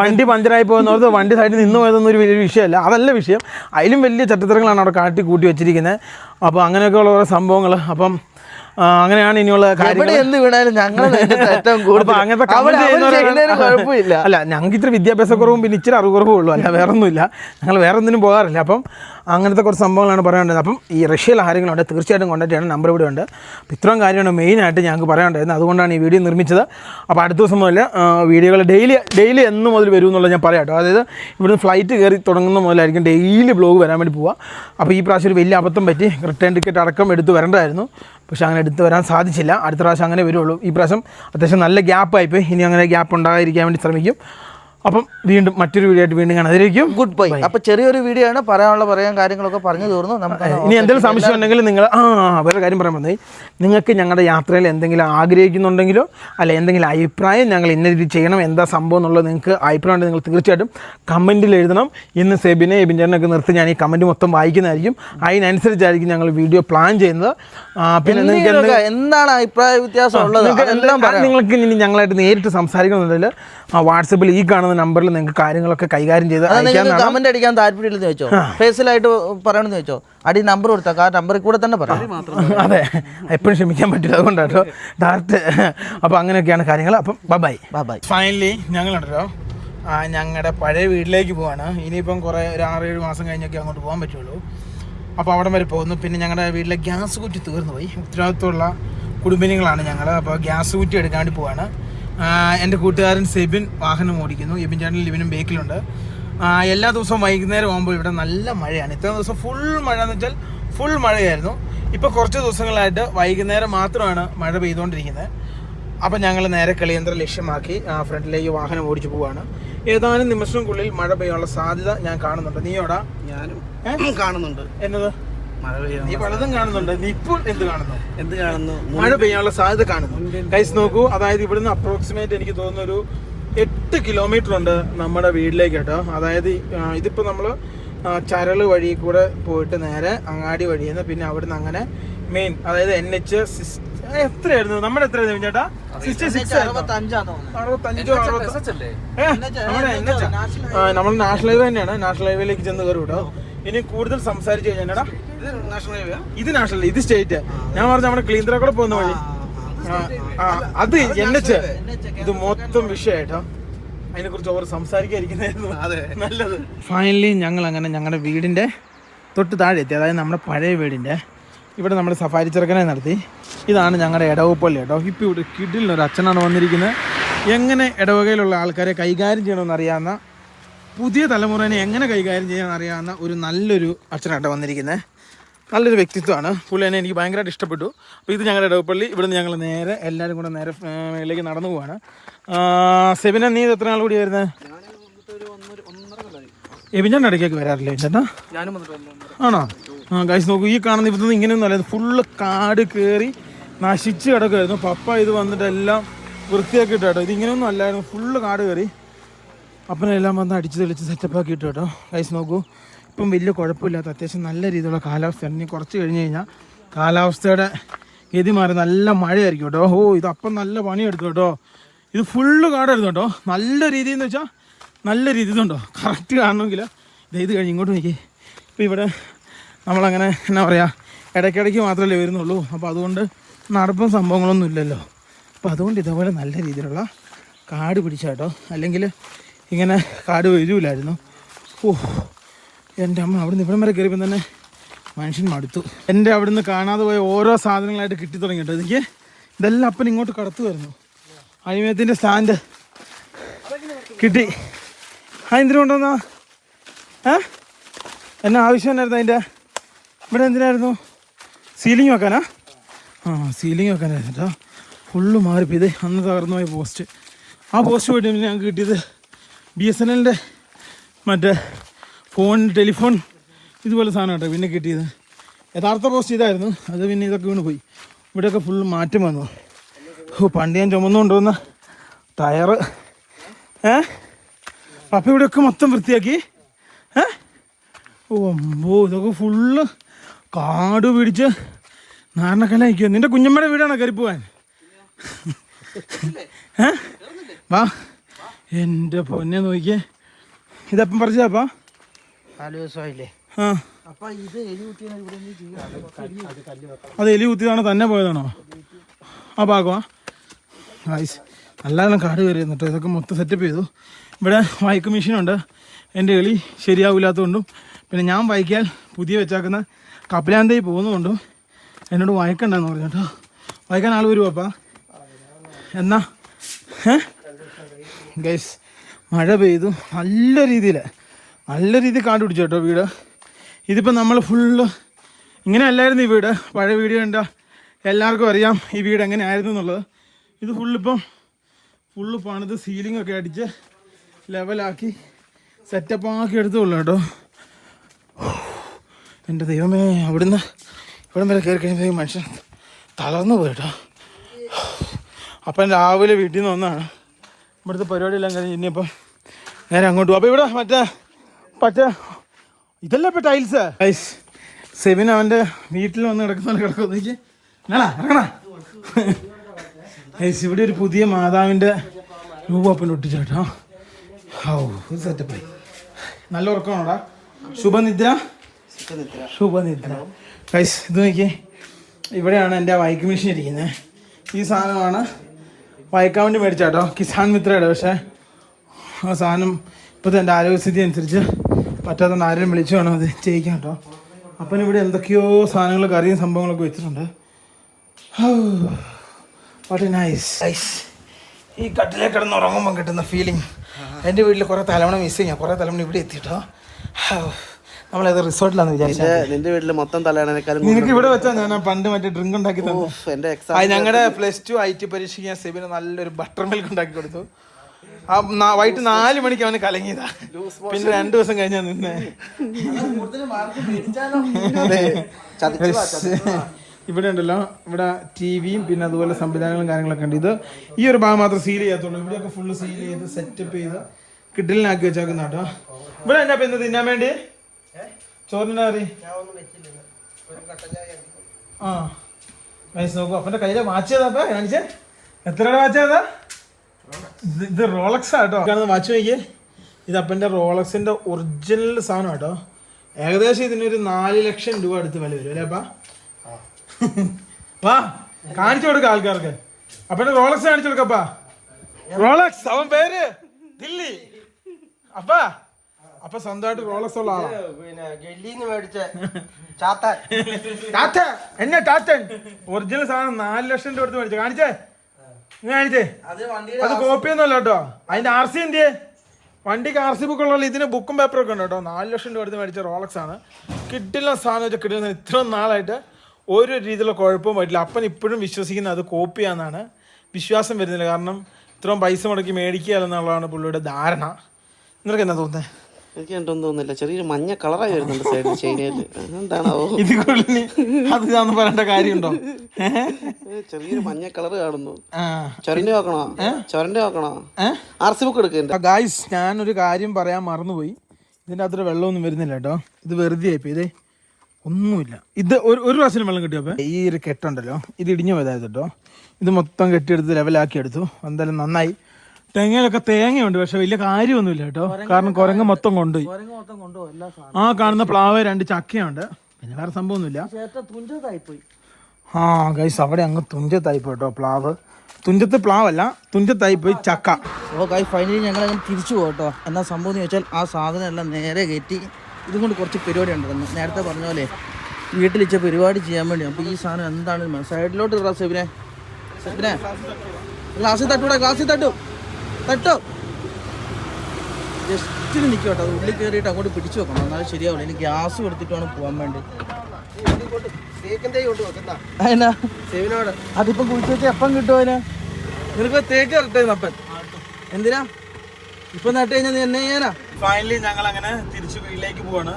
വണ്ടി പഞ്ചറായി പോയെന്ന് ഓർത്തോ? വണ്ടി സൈഡിൽ നിന്ന് പോയതൊന്നും ഒരു വലിയ വിഷയമല്ല. അതല്ല വിഷയം. അതിലും വലിയ ചട്ടത്തരങ്ങളാണ് അവിടെ കാട്ടി കൂട്ടി വെച്ചിരിക്കുന്നത് അപ്പോൾ അങ്ങനെയൊക്കെയുള്ള ഓരോ സംഭവങ്ങൾ. അപ്പം അങ്ങനെയാണ് ഇനിയുള്ള അല്ല ഞങ്ങൾക്ക് ഇത്ര വിദ്യാഭ്യാസക്കുറവും പിന്നെ ഇച്ചിരി അറിവ് കുറവും ഉള്ളൂ അല്ല വേറെ ഒന്നുമില്ല ഞങ്ങൾ വേറെ ഒന്നിനും പോകാറില്ല. അപ്പം അങ്ങനത്തെ കുറച്ച് സംഭവങ്ങളാണ് പറയാനുള്ളത്. അപ്പം ഈ റഷ്യയിൽ ആരെങ്കിലും ഉണ്ട് തീർച്ചയായിട്ടും കോൺടാക്ട് ചെയ്യണം. നമ്പർ ഇവിടെ ഉണ്ട്. അപ്പം ഇത്രയും കാര്യമാണ് മെയിനായിട്ട് ഞങ്ങൾക്ക് പറയാനുണ്ടായിരുന്നത്. അതുകൊണ്ടാണ് ഈ വീഡിയോ നിർമ്മിച്ചത്. അപ്പോൾ അടുത്ത ദിവസം മുതൽ വീഡിയോകൾ ഡെയിലി ഡെയിലി എന്ന് മുതൽ വരും എന്നുള്ളത് ഞാൻ പറയാം കേട്ടോ. അതായത് ഇവിടുന്ന് ഫ്ലൈറ്റ് കയറി തുടങ്ങുന്ന മുതലായിരിക്കും ഡെയിലി ബ്ലോഗ് വരാൻ വേണ്ടി പോവുക. അപ്പോൾ ഈ പ്രാവശ്യം ഒരു വലിയ അബദ്ധം പറ്റി. റിട്ടേൺ ടിക്കറ്റ് അടക്കം എടുത്ത് വരേണ്ടതായിരുന്നു. പക്ഷേ അങ്ങനെ എടുത്ത് വരാൻ സാധിച്ചില്ല. അടുത്ത പ്രാവശ്യം അങ്ങനെ വരുള്ളൂ. ഈ പ്രാവശ്യം അത്യാവശ്യം നല്ല ഗ്യാപ്പായിപ്പോയി ഇനി അങ്ങനെ ഗ്യാപ്പ് ഉണ്ടാകാതിരിക്കാൻ വേണ്ടി ശ്രമിക്കും. അപ്പം വീണ്ടും മറ്റൊരു വീഡിയോ ആയിട്ട് വീണ്ടും കാണാം. അതിലേക്കും ഗുഡ് ബൈ അപ്പൊ ചെറിയൊരു വീഡിയോ ആണ്. പറയാനുള്ള പറയാൻ കാര്യങ്ങളൊക്കെ പറഞ്ഞു തീർന്നു. നമുക്ക് ഇനി എന്തെങ്കിലും സംശയം ഉണ്ടെങ്കിൽ നിങ്ങൾ ആ വേറെ കാര്യം പറയാൻ വന്നേ. നിങ്ങൾക്ക് ഞങ്ങളുടെ യാത്രയിൽ എന്തെങ്കിലും ആഗ്രഹിക്കുന്നുണ്ടെങ്കിലോ അല്ല എന്തെങ്കിലും അഭിപ്രായം ഞങ്ങൾ ഇന്ന രീതി ചെയ്യണം എന്താ സംഭവം എന്നുള്ളത് നിങ്ങൾക്ക് അഭിപ്രായം ഉണ്ടെങ്കിൽ നിങ്ങൾ തീർച്ചയായിട്ടും കമന്റിൽ എഴുതണം. ഇന്ന് സെബിനെ എബിൻ ചേട്ടനൊക്കെ നിർത്തി ഞാൻ ഈ കമന്റ് മൊത്തം വായിക്കുന്നതായിരിക്കും. അതിനനുസരിച്ചായിരിക്കും ഞങ്ങൾ വീഡിയോ പ്ലാൻ ചെയ്യുന്നത്. പിന്നെ നിങ്ങൾക്ക് എന്താണ് അഭിപ്രായ വ്യത്യാസം ഉള്ളത്? നിങ്ങൾക്ക് ഞങ്ങളായിട്ട് നേരിട്ട് സംസാരിക്കണമെന്നുണ്ടെങ്കിൽ വാട്സപ്പിൽ ഈ കാണുന്ന നമ്പറിൽ നിങ്ങൾക്ക് കാര്യങ്ങളൊക്കെ കൈകാര്യം ചെയ്ത് കമന്റ് അടിക്കാൻ താല്പര്യമില്ലെന്ന് ചോദിച്ചോ? ഫേസിലായിട്ട് പറയണമെന്ന് വെച്ചോ അടി നമ്പർ കൊടുത്താൽ ആ നമ്പറിൽ കൂടെ തന്നെ പറയാം അതെ. എപ്പോഴും ക്ഷമിക്കാൻ പറ്റില്ല. അതുകൊണ്ടാട്ടോ ഡയറക്റ്റ് അപ്പോൾ അങ്ങനെയൊക്കെയാണ് കാര്യങ്ങൾ. അപ്പം ബൈ ബൈ ഫൈനലി ഞങ്ങളുണ്ടല്ലോ. ഞങ്ങളുടെ പഴയ വീട്ടിലേക്ക് പോവാണ്. ഇനിയിപ്പം കുറേ ഒരു ആറേഴ് മാസം കഴിഞ്ഞൊക്കെ അങ്ങോട്ട് പോകാൻ പറ്റുള്ളൂ. അപ്പോൾ അവിടെ വരെ പോകുന്നു. പിന്നെ ഞങ്ങളുടെ വീട്ടിലെ ഗ്യാസ് കുറ്റി തീർന്നു പോയി. ഉത്തരവാദിത്തമുള്ള കുടുംബിനികളാണ് ഞങ്ങൾ അപ്പോൾ ഗ്യാസ് കുറ്റി എടുക്കാൻ വേണ്ടി പോവാണ്. ആ, എന്റെ കൂട്ടുകാരൻ സെബിൻ വാഹനം ഓടിക്കുന്നു. എബിൻ ചേട്ടൻ ലിബിനും ബേക്കിലുണ്ട് എല്ലാ ദിവസവും വൈകുന്നേരം ആകുമ്പോൾ ഇവിടെ നല്ല മഴയാണ്. ഇത്ര ദിവസം ഫുൾ മഴ എന്ന് വെച്ചാൽ ഫുൾ മഴയായിരുന്നു. ഇപ്പോൾ കുറച്ച് ദിവസങ്ങളായിട്ട് വൈകുന്നേരം മാത്രമാണ് മഴ പെയ്തുകൊണ്ടിരിക്കുന്നത്. അപ്പം ഞങ്ങൾ നേരെ കളിയന്ത്രം ലക്ഷ്യമാക്കി ആ, ഫ്രണ്ടിലേക്ക് വാഹനം ഓടിച്ചു പോവുകയാണ് ഏതാനും നിമിഷങ്ങൾക്കുള്ളിൽ മഴ പെയ്യാനുള്ള സാധ്യത ഞാൻ കാണുന്നുണ്ട്. നീയോടാ? ഞാനും കാണുന്നുണ്ട്. എന്നത്? നീ പലതും കാണുന്നുണ്ട്. നീ ഇപ്പോൾ എന്ത് കാണുന്നു? എന്ത് കാണുന്നു? മഴ പെയ്യാനുള്ള സാധ്യത കാണുന്നു. കൈസ് നോക്കൂ. അതായത് ഇവിടുന്ന് അപ്രോക്സിമേറ്റ് എനിക്ക് തോന്നുന്ന ഒരു എട്ട് കിലോമീറ്റർ ഉണ്ട് നമ്മുടെ വീട്ടിലേക്ക് കേട്ടോ. അതായത് ഇതിപ്പോ നമ്മൾ ആ, വഴി കൂടെ പോയിട്ട് നേരെ അങ്ങാടി വഴി നിന്ന് പിന്നെ അവിടുന്ന് അങ്ങനെ മെയിൻ അതായത് എൻ എച്ച് എത്രയായിരുന്നു? നമ്മുടെ എത്രയായിരുന്നു ചേട്ടാ? സിക്സ്റ്റി സിക്സ് അറുപത്തഞ്ചോ നമ്മൾ നാഷണൽ ഹൈവേ തന്നെയാണ്. നാഷണൽ ഹൈവേയിലേക്ക് ചെന്ന് കയറി കേട്ടോ. ഇനി കൂടുതൽ സംസാരിച്ചു കഴിഞ്ഞാടാ ഇത് നാഷണൽ ഇത് സ്റ്റേറ്റ് ഞാൻ പറഞ്ഞ നമ്മുടെ ക്ലീൻ കൂടെ പോകുന്ന വഴി. അത് എൻ എച്ച് ഇത് മൊത്തം വിഷയമായിട്ടോ അതിനെ കുറിച്ച് ഓവർ സംസാരിക്കാതിരിക്കുന്നതായിരുന്നു. അതെ. നല്ലത്. ഫൈനലി ഞങ്ങൾ അങ്ങനെ ഞങ്ങളുടെ വീടിന്റെ തൊട്ട് താഴെ എത്തി. അതായത് നമ്മുടെ പഴയ വീടിന്റെ ഇവിടെ നമ്മൾ സഫാരി ചെറുക്കനെ നടത്തി. ഇതാണ് ഞങ്ങളുടെ ഇടവപ്പള്ളി കേട്ടോ. ഇപ്പോൾ ഇവിടെ കിഡിലിന് ഒരു അച്ഛനാണ് വന്നിരിക്കുന്നത്. എങ്ങനെ ഇടവകയിലുള്ള ആൾക്കാരെ കൈകാര്യം ചെയ്യണമെന്ന് അറിയാവുന്ന പുതിയ തലമുറനെ എങ്ങനെ കൈകാര്യം ചെയ്യണമെന്ന് അറിയാവുന്ന ഒരു നല്ലൊരു അച്ഛനായിട്ട് വന്നിരിക്കുന്നത്. നല്ലൊരു വ്യക്തിത്വമാണ്. പുള്ളി എന്നെ എനിക്ക് ഭയങ്കരമായിട്ട് ഇഷ്ടപ്പെട്ടു. അപ്പോൾ ഇത് ഞങ്ങളുടെ ഇടവപ്പള്ളി. ഇവിടുന്ന് ഞങ്ങൾ നേരെ എല്ലാവരും കൂടെ നേരെ മേളിലേക്ക് നടന്നു പോവാണ്. സെബിന നീ ഇത് എത്ര നാൾ കൂടി വരുന്നത് എബിന്റെ ഇടയ്ക്കൊക്കെ വരാറില്ലേ ചേട്ടാ? ആണോ? ആ കാശ് നോക്കൂ ഈ കാണുന്ന ഇവിടുന്ന് ഇങ്ങനെയൊന്നും അല്ല. ഫുള്ള് കാട് കയറി നശിച്ച് കിടക്കുമായിരുന്നു പപ്പ ഇത് വന്നിട്ട് എല്ലാം വൃത്തിയാക്കി ഇട്ടു കേട്ടോ. ഇത് ഇങ്ങനെയൊന്നും അല്ലായിരുന്നു. ഫുള്ള് കാട് കയറി അപ്പനെല്ലാം വന്ന് അടിച്ച് തെളിച്ച് സെറ്റപ്പാക്കി ഇട്ടു കേട്ടോ. കൈസ് നോക്കൂ. ഇപ്പം വലിയ കുഴപ്പമില്ലാത്ത അത്യാവശ്യം നല്ല രീതിയിലുള്ള കാലാവസ്ഥയാണ്. ഇനി കുറച്ച് കഴിഞ്ഞ് കഴിഞ്ഞാൽ കാലാവസ്ഥയുടെ ഗതി മാറി നല്ല മഴയായിരിക്കും കേട്ടോ. ഓ ഇത് അപ്പം നല്ല പണിയെടുത്തു കേട്ടോ. ഇത് ഫുള്ള് കാടെടുത്തു കേട്ടോ. നല്ല രീതിയിൽ എന്ന് വെച്ചാൽ നല്ല രീതി ഇതുണ്ടോ കറക്റ്റ് കാണണമെങ്കിൽ ഇത് ഇത് കഴിഞ്ഞ് ഇങ്ങോട്ട് നോക്കി. ഇപ്പോൾ ഇവിടെ നമ്മളങ്ങനെ എന്നാ പറയുക ഇടയ്ക്കിടയ്ക്ക് മാത്രമല്ലേ വരുന്നുള്ളൂ. അപ്പോൾ അതുകൊണ്ട് നടപ്പും സംഭവങ്ങളൊന്നും ഇല്ലല്ലോ. അപ്പോൾ അതുകൊണ്ട് ഇതേപോലെ നല്ല രീതിയിലുള്ള കാട് പിടിച്ചാട്ടോ അല്ലെങ്കിൽ ഇങ്ങനെ കാട് വരൂലായിരുന്നു. ഓ എന്റെ അമ്മ അവിടുന്ന് ഇവിടം വരെ കയറിയപ്പോൾ തന്നെ മനുഷ്യൻ മടുത്തു. എന്റെ അവിടുന്ന് കാണാതെ പോയ ഓരോ സാധനങ്ങളായിട്ട് കിട്ടി തുടങ്ങി കേട്ടോ. എനിക്ക് ഇതെല്ലാം അപ്പൻ ഇങ്ങോട്ട് കടത്തു വരുന്നു അനിമയത്തിന്റെ സ്റ്റാൻഡ് കിട്ടി. ആ എന്തിനു കൊണ്ടുവന്നാ? ഏ? എന്നാ ആവശ്യം എന്നായിരുന്നു അതിന്റെ ഇവിടെ എന്തിനായിരുന്നു? സീലിംഗ് വെക്കാനാ? ആ സീലിംഗ് വെക്കാനായിരുന്നു കേട്ടോ. ഫുള്ള് മാറിപ്പോയി. ഇത് അന്ന് തകർന്നു പോയ പോസ്റ്റ്. ആ പോസ്റ്റ് പോയിട്ട് ഞങ്ങൾക്ക് കിട്ടിയത് ബി എസ് എൻ എല്ലിന്റെ മറ്റേ ഫോൺ ടെലിഫോൺ ഇതുപോലെ സാധനം കേട്ടോ പിന്നെ കിട്ടിയത്. യഥാർത്ഥ പോസ്റ്റ് ഇതായിരുന്നു. അത് പിന്നെ ഇതൊക്കെ വീണ് പോയി. ഇവിടെയൊക്കെ ഫുൾ മാറ്റം വന്നു. ഓ പണ്ട് ഞാൻ ചുമന്നുകൊണ്ടുവന്ന ടയറ് ഏ? അപ്പം ഇവിടെയൊക്കെ മൊത്തം വൃത്തിയാക്കി. ഏ? ഓ അമ്പോ ഇതൊക്കെ ഫുള്ള് കാട് പിടിച്ച് നാരണക്കല്ലായിരിക്കും നിൽക്കുക നിന്റെ കുഞ്ഞമ്മയുടെ വീടാണോ കയറി പോവാൻ ഏ? വാ. എന്റെ പൊന്നെ നോക്കിയേ. ഇതപ്പം പറിച്ചതാപ്പാ നാല് ദിവസമായില്ലേ? ആ. അപ്പൊ ഇത് എലി കുട്ടിയാണ് ഇവിടെ അത് എലി കുത്തിയതാണോ തന്നെ പോയതാണോ? ആ ഭാഗമാ ആയിസ് നല്ലവണ്ണം കാട് കയറി എന്നിട്ട് ഇതൊക്കെ മൊത്തം സെറ്റപ്പ് ചെയ്തു. ഇവിടെ വായിക്ക് മെഷീനുണ്ട് എന്റെ എളി ശരിയാവില്ലാത്തതുകൊണ്ടും പിന്നെ ഞാൻ വായിക്കാൻ പുതിയ വെച്ചാക്കുന്ന കപ്പിലാന്തയിൽ പോകുന്നതുകൊണ്ടും എന്നോട് വായിക്കണ്ടെന്ന് പറഞ്ഞു കേട്ടോ. വായിക്കാൻ ആൾ വരുമോ അപ്പാ? എന്നാ? ഏ? ഗൈസ് മഴ പെയ്തു. നല്ല രീതിയിൽ നല്ല രീതിയിൽ കണ്ടുപിടിച്ചു പിടിച്ചു കേട്ടോ വീട്. ഇതിപ്പോൾ നമ്മൾ ഫുള്ള് ഇങ്ങനെ അല്ലായിരുന്നു ഈ വീട്. പഴയ വീട് കണ്ട എല്ലാവർക്കും അറിയാം ഈ വീട് എങ്ങനെ ആയിരുന്നു എന്നുള്ളത്. ഇത് ഫുള്ളിപ്പം ഫുള്ള് പണിത് സീലിംഗ് ഒക്കെ അടിച്ച് ലെവലാക്കി സെറ്റപ്പ് ആക്കി എടുത്തുള്ളൂ കേട്ടോ. എന്റെ ദൈവമേ അവിടുന്ന് ഇവിടം വരെ കയറി കഴിയുമ്പോൾ മനുഷ്യൻ തളർന്നു പോയി കേട്ടോ. അപ്പം രാവിലെ വീട്ടിൽ നിന്ന് വന്നാണ് ഇവിടുത്തെ പരിപാടിയെല്ലാം കഴിഞ്ഞ് ഇനിയിപ്പം നേരെ അങ്ങോട്ട് പോകും അപ്പോൾ ഇവിടെ മറ്റേ മറ്റേ ഇതല്ലേ ഇപ്പൊ ടൈൽസ് സെബിൻ അവന്റെ വീട്ടിൽ വന്ന് കിടക്കുന്ന കിടക്കുന്നു. എനിക്ക് ഞാനാ ഇറങ്ങണ ഗൈസ് ഇവിടെ ഒരു പുതിയ മാതാവിന്റെ രൂപപ്പൻ ഒട്ടിച്ചു കേട്ടോ ഓ ഇത് സെറ്റപ്പായി നല്ല ഉറക്കമാണോടാ? ശുഭനിദ്ര. ശുഭനിദ്ര. കൈസ് ഇത് നോക്കിയേ ഇവിടെയാണ് എന്റെ വൈക്ക് മെഷീൻ ഇരിക്കുന്നത്. ഈ സാധനമാണ് വൈക്കാൻ വേണ്ടി മേടിച്ചാട്ടോ കിസാൻ മിത്രയുടെ പക്ഷേ ആ സാധനം ഇപ്പോഴത്തെ എന്റെ ആരോഗ്യസ്ഥിതി അനുസരിച്ച് പറ്റാത്തതുകൊണ്ട് ആരെയും വിളിച്ചു വേണം അത് ചെയ്യിക്കാൻ കേട്ടോ. അപ്പം ഇവിടെ എന്തൊക്കെയോ സാധനങ്ങൾ കറിയും സംഭവങ്ങളൊക്കെ വെച്ചിട്ടുണ്ട്. വാട്ട് നൈസ് നൈസ് ഈ കട്ടിലേക്ക് കിടന്ന് ഉറങ്ങുമ്പോൾ കിട്ടുന്ന ഫീലിംഗ് എന്റെ വീട്ടിൽ കുറേ തലമണ മിസ് ചെയ്യാം. കുറേ തലമണ ഇവിടെ എത്തിയിട്ടോ നമ്മളേത് റിസോർട്ടിലാണ് വിചാരിച്ചത് നിന്റെ വീട്ടിൽ മൊത്തം തലയാണേക്കാളും നിനക്ക് ഇവിടെ വെച്ചാൽ ഞാൻ പണ്ട് മറ്റേ ഡ്രിങ്ക് ഉണ്ടാക്കി തന്നു എന്റെ ആ ഞങ്ങളുടെ പ്ലസ് ടു ഐ ടി പരീക്ഷയ്ക്ക് ഞാൻ സെബിന് നല്ലൊരു ബട്ടർ മിൽക്ക് ഉണ്ടാക്കി കൊടുത്തു. വൈകിട്ട് നാല് മണിക്ക് അവന് കലങ്ങിയതാ. പിന്നെ രണ്ടു ദിവസം കഴിഞ്ഞാ നിന്നെ. ഇവിടെ ഉണ്ടല്ലോ ഇവിടെ ടി വിയും പിന്നെ അതുപോലെ സംവിധാനങ്ങളും കാര്യങ്ങളൊക്കെ ഉണ്ട്. ഇത് ഈ ഒരു ഭാഗം മാത്രം സീൽ ചെയ്യാത്തുള്ളൂ ഇവിടെയൊക്കെ ഫുള്ള് സീൽ ചെയ്ത് സെറ്റപ്പ് ചെയ്ത് കിഡിലിനാക്കി വെച്ചേക്കുന്ന കേട്ടോ. ഇവിടെ എന്നാ ഇപ്പൊ എന്ത് തിന്നാൻ വേണ്ടി? ചോറിനാ കറി? ആ. വയസ്സ് നോക്കൂ. അപ്പന്റെ കയ്യിലെ വാച്ച് ചെയ്താ കാണിച്ചേ. എത്ര വാച്ച് ചെയ്താ ഇത് റോളക്സ് ആട്ടോ കാണുന്ന വാച്ച് നോക്കിയേ. ഇത് അപ്പന്റെ റോളക്സിന്റെ ഒറിജിനൽ സാധനം കേട്ടോ. ഏകദേശം ഇതിനൊരു നാല് ലക്ഷം രൂപ അടുത്ത് വില വരും അല്ലേ അപ്പാ? കാണിച്ചു കൊടുക്ക ആൾക്കാർക്ക്. അപ്പന്റെ റോളക്സ് കാണിച്ചു കൊടുക്കപ്പാ റോളക്സ് അവൻ പേര് ദില്ലി. അപ്പാ അപ്പൊ സ്വന്തമായിട്ട് റോളക്സ് ഉള്ള ആളാ. പിന്നെ മേടിച്ച ചാത്താൻ. ടാറ്റ എന്നെ ടാറ്റൻ ഒറിജിനൽ സാധനം നാല് ലക്ഷം രൂപ എടുത്ത് മേടിച്ചു. കാണിച്ചേ. കാണിച്ചേ. അത് കോപ്പി അത് കോപ്പിയൊന്നുമല്ല കേട്ടോ. അതിന്റെ ആർ സി എന്തിയേ വണ്ടിക്ക് ആർ സി ബുക്ക് ഉള്ള ഇതിന് ബുക്കും പേപ്പറും ഒക്കെ ഉണ്ട് കേട്ടോ. നാല് ലക്ഷം രൂപ എടുത്ത് മേടിച്ച റോളക്സ് ആണ്. കിട്ടില്ല സാധനം വെച്ചാൽ കിട്ടുന്ന ഇത്ര നാളായിട്ട് ഒരു രീതിയിലുള്ള കുഴപ്പവും പറ്റില്ല. അപ്പൻ ഇപ്പോഴും വിശ്വസിക്കുന്നത് അത് കോപ്പിയാന്നാണ് വിശ്വാസം വരുന്നില്ല. കാരണം ഇത്രയും പൈസ മുടക്കി മേടിക്കുക എന്നുള്ളതാണ് പുള്ളിയുടെ ധാരണ. നിനക്ക് എന്നാ തോന്നുന്നത് എനിക്ക് കണ്ടൊന്നും തോന്നുന്നില്ല. ചെറിയൊരു മഞ്ഞ കളറായി വരുന്നുണ്ട് സൈഡിൽ ചൈനയിൽ. എന്താണാവോ ഇത് കൂടുതൽ അത് ഞാൻ പറയേണ്ട കാര്യമുണ്ടോ? ചെറിയൊരു മഞ്ഞ കളർ കാണുന്നു. ചൊരന്റെ നോക്കണോ? ചൊരന്റെ നോക്കണോ? ആർ സി ബുക്ക് എടുക്കണ്ട ഗായ്സ് ഞാനൊരു കാര്യം പറയാൻ മറന്നുപോയി. ഇതിന്റെ അത്ര വെള്ളമൊന്നും വരുന്നില്ല കേട്ടോ. ഇത് വെറുതെ ആയിപ്പോ ഇതേ ഒന്നുമില്ല. ഇത് ഒരു ഒരു പ്രാവശ്യം വെള്ളം കിട്ടിയപ്പോൾ ഈ ഒരു കെട്ടുണ്ടല്ലോ. ഇത് ഇടിഞ്ഞു പോയതായത് കേട്ടോ. ഇത് മൊത്തം കെട്ടിയെടുത്ത് ലെവലാക്കി എടുത്തു എന്തായാലും നന്നായി. തെങ്ങയിലൊക്കെ തേങ്ങയുണ്ട് പക്ഷെ വലിയ കാര്യമൊന്നുമില്ല കേട്ടോ. കാരണം കുരങ്ങ് മൊത്തം കൊണ്ടുപോയി. മൊത്തം കൊണ്ടുപോകും എല്ലാ സാധനം ആ കാണുന്ന പ്ലാവ് രണ്ട് ചക്കയുണ്ട്. പിന്നെ വേറെ സംഭവമൊന്നുമില്ല. ചേട്ട തുഞ്ചതായി പോയി ആ ഗൈസ് അവിടെ അങ്ങ് തുഞ്ചത്തായി പോയി കേട്ടോ പ്ലാവ്. തുഞ്ചത്ത് പ്ലാവല്ല തുഞ്ചത്തായി പോയി ചക്ക. ഓ കൈ ഫൈനലി ഞങ്ങൾ അങ്ങനെ തിരിച്ചു പോകും കേട്ടോ. എന്നാ സംഭവം എന്ന് വെച്ചാൽ ആ സാധനം എല്ലാം നേരെ കയറ്റി ഇതും കൊണ്ട് കുറച്ച് പരിപാടി ഉണ്ടായിരുന്നു. നേരത്തെ പറഞ്ഞ പോലെ വീട്ടിൽ ഇച്ച പരിപാടി ചെയ്യാൻ വേണ്ടി. അപ്പോൾ ഈ സാധനം എന്താണ്? സൈഡിലോട്ട് ഇടാ സെബിനെ. സെബിനെ. ഗ്ലാസ്സിൽ തട്ടൂടെ ഗ്ലാസ്സിൽ തട്ടു. തട്ടോ ജസ്റ്റിൽ നിൽക്കും കേട്ടോ. അത് ഉള്ളിൽ കയറിയിട്ട് അങ്ങോട്ട് പിടിച്ചു വെക്കണം. എന്നാലും ശരിയാവില്ല. ഇനി ഗ്യാസ് കൊടുത്തിട്ട് വേണം പോകാൻ വേണ്ടി അതിപ്പം കുഴിച്ച് വെച്ചാൽ എപ്പം കിട്ടുമോ അതിന്? നിനക്ക് തേക്ക് ഇറട്ടെ അപ്പൻ എന്തിനാ? ഇപ്പൊ നട്ട് കഴിഞ്ഞാൽ ഫൈനലി ഞങ്ങൾ അങ്ങനെ തിരിച്ചു വീട്ടിലേക്ക് പോവാണ്.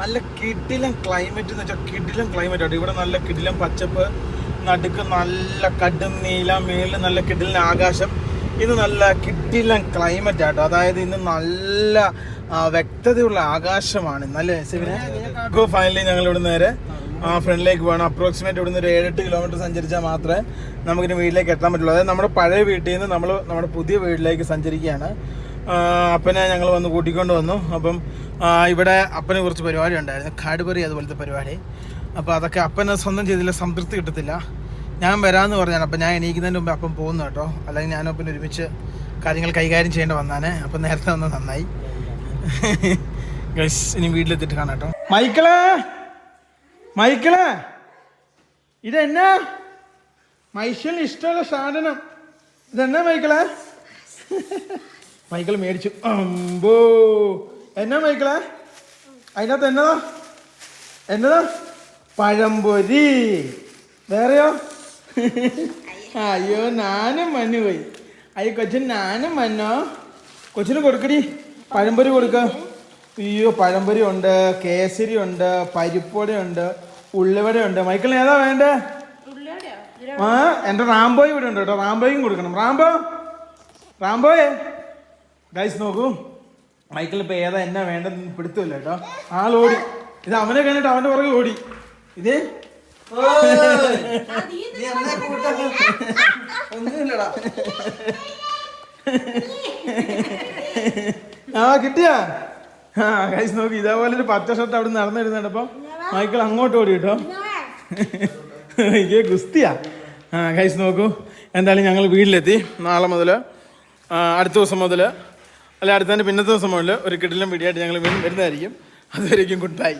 നല്ല കിടിലം ക്ലൈമറ്റ് എന്ന് വെച്ചാൽ കിടിലം ക്ലൈമറ്റ് ആണ് ഇവിടെ നല്ല കിടിലം പച്ചപ്പ് നടുക്ക് നല്ല കടും നീല മേളിൽ നല്ല കിടിലൻ ആകാശം. ഇത് നല്ല കിട്ടില്ല ക്ലൈമറ്റ് ആട്ടോ. അതായത് ഇന്ന് നല്ല വ്യക്തതയുള്ള ആകാശമാണ്. നല്ല ഫൈനലി ഞങ്ങൾ ഇവിടെ നേരെ ആ ഫ്രണ്ടിലേക്ക് പോകണം അപ്രോക്സിമേറ്റ് ഇവിടുന്ന് ഒരു ഏഴെട്ട് കിലോമീറ്റർ സഞ്ചരിച്ചാൽ മാത്രമേ നമുക്കിനി വീട്ടിലേക്ക് എത്താൻ പറ്റുള്ളൂ. അതായത് നമ്മുടെ പഴയ വീട്ടിൽ നിന്ന് നമ്മൾ നമ്മുടെ പുതിയ വീട്ടിലേക്ക് സഞ്ചരിക്കുകയാണ്. അപ്പനെ ഞങ്ങൾ വന്ന് കൂട്ടിക്കൊണ്ട് വന്നു. അപ്പം ഇവിടെ അപ്പനെ കുറച്ച് പരിപാടി ഉണ്ടായിരുന്നു. കാടുപറി അതുപോലത്തെ പരിപാടി. അപ്പോൾ അതൊക്കെ അപ്പനെ സ്വന്തം ചെയ്തില്ല സംതൃപ്തി കിട്ടത്തില്ല. ഞാൻ വരാമെന്ന് പറഞ്ഞാണ്. അപ്പം ഞാൻ എണീക്കുന്നതിന് മുമ്പ് അപ്പം പോകുന്നു കേട്ടോ. അല്ലെങ്കിൽ ഞാനും പിന്നെ ഒരുമിച്ച് കാര്യങ്ങൾ കൈകാര്യം ചെയ്യേണ്ടി വന്നാനെ അപ്പം നേരത്തെ വന്ന് നന്നായി. ഗൈസ് ഇനി വീട്ടിലെത്തിയിട്ട് കാണാം കേട്ടോ. മൈക്കിൾ! മൈക്കിൾ! ഇതെന്നാ? മൈക്കിളിന് ഇഷ്ടമുള്ള സാധനം. ഇതെന്നാ മൈക്കിൾ? മൈക്കിൾ മേടിച്ചു. അമ്പോ! എന്നാ മൈക്കിളെ? അതിനകത്ത് എന്നതാ? എന്നതാ? പഴംപൊരി. വേറെയോ? [laughs] അയ്യോ നാനും മഞ്ഞു പോയി. അയ്യോ കൊച്ചിന് നാനും മഞ്ഞോ കൊച്ചിന് കൊടുക്കടി. പഴംപൊരി കൊടുക്ക. അയ്യോ പഴംപൊരി ഉണ്ട് കേസരി ഉണ്ട് പരിപ്പൊടി ഉണ്ട് ഉള്ളിവട ഉണ്ട്. മൈക്കിളിന് ഏതാ വേണ്ടേ? ആ എന്റെ റാംബോയ് ഇവിടെ ഉണ്ട് കേട്ടോ. റാംബോയും കൊടുക്കണം. റാംബോ റാംബോയെ. ഗൈസ് നോക്കൂ. മൈക്കിൾ ഇപ്പൊ ഏതാ എന്നാ വേണ്ടെന്ന് പിടുത്തമില്ല കേട്ടോ. ആളോടി. ഓടി ഇത് അവനെ കഴിഞ്ഞിട്ട് അവന്റെ പുറകെ ഓടി. ഇത് ഒന്നുമില്ലടാ ആ കിട്ടിയാ? ആ ഗൈസ് നോക്കി ഇതേപോലെ ഒരു പച്ച ഷർട്ട് അവിടെ നടന്നിരുന്നപ്പം മൈക്കിൾ അങ്ങോട്ട് ഓടി കേട്ടോ. ഇതേ ഗുസ്തിയാ. ആ കൈസ് നോക്കൂ. എന്തായാലും ഞങ്ങൾ വീട്ടിലെത്തി നാളെ മുതൽ. അടുത്ത ദിവസം മുതൽ. അല്ല അടുത്തതിന്റെ പിന്നത്തെ ദിവസം മുതൽ ഒരു കിടിലം പിടിയായിട്ട് ഞങ്ങൾ വീണ്ടും വരുന്നതായിരിക്കും. അതുവരേക്കും ഗുഡ് ബൈ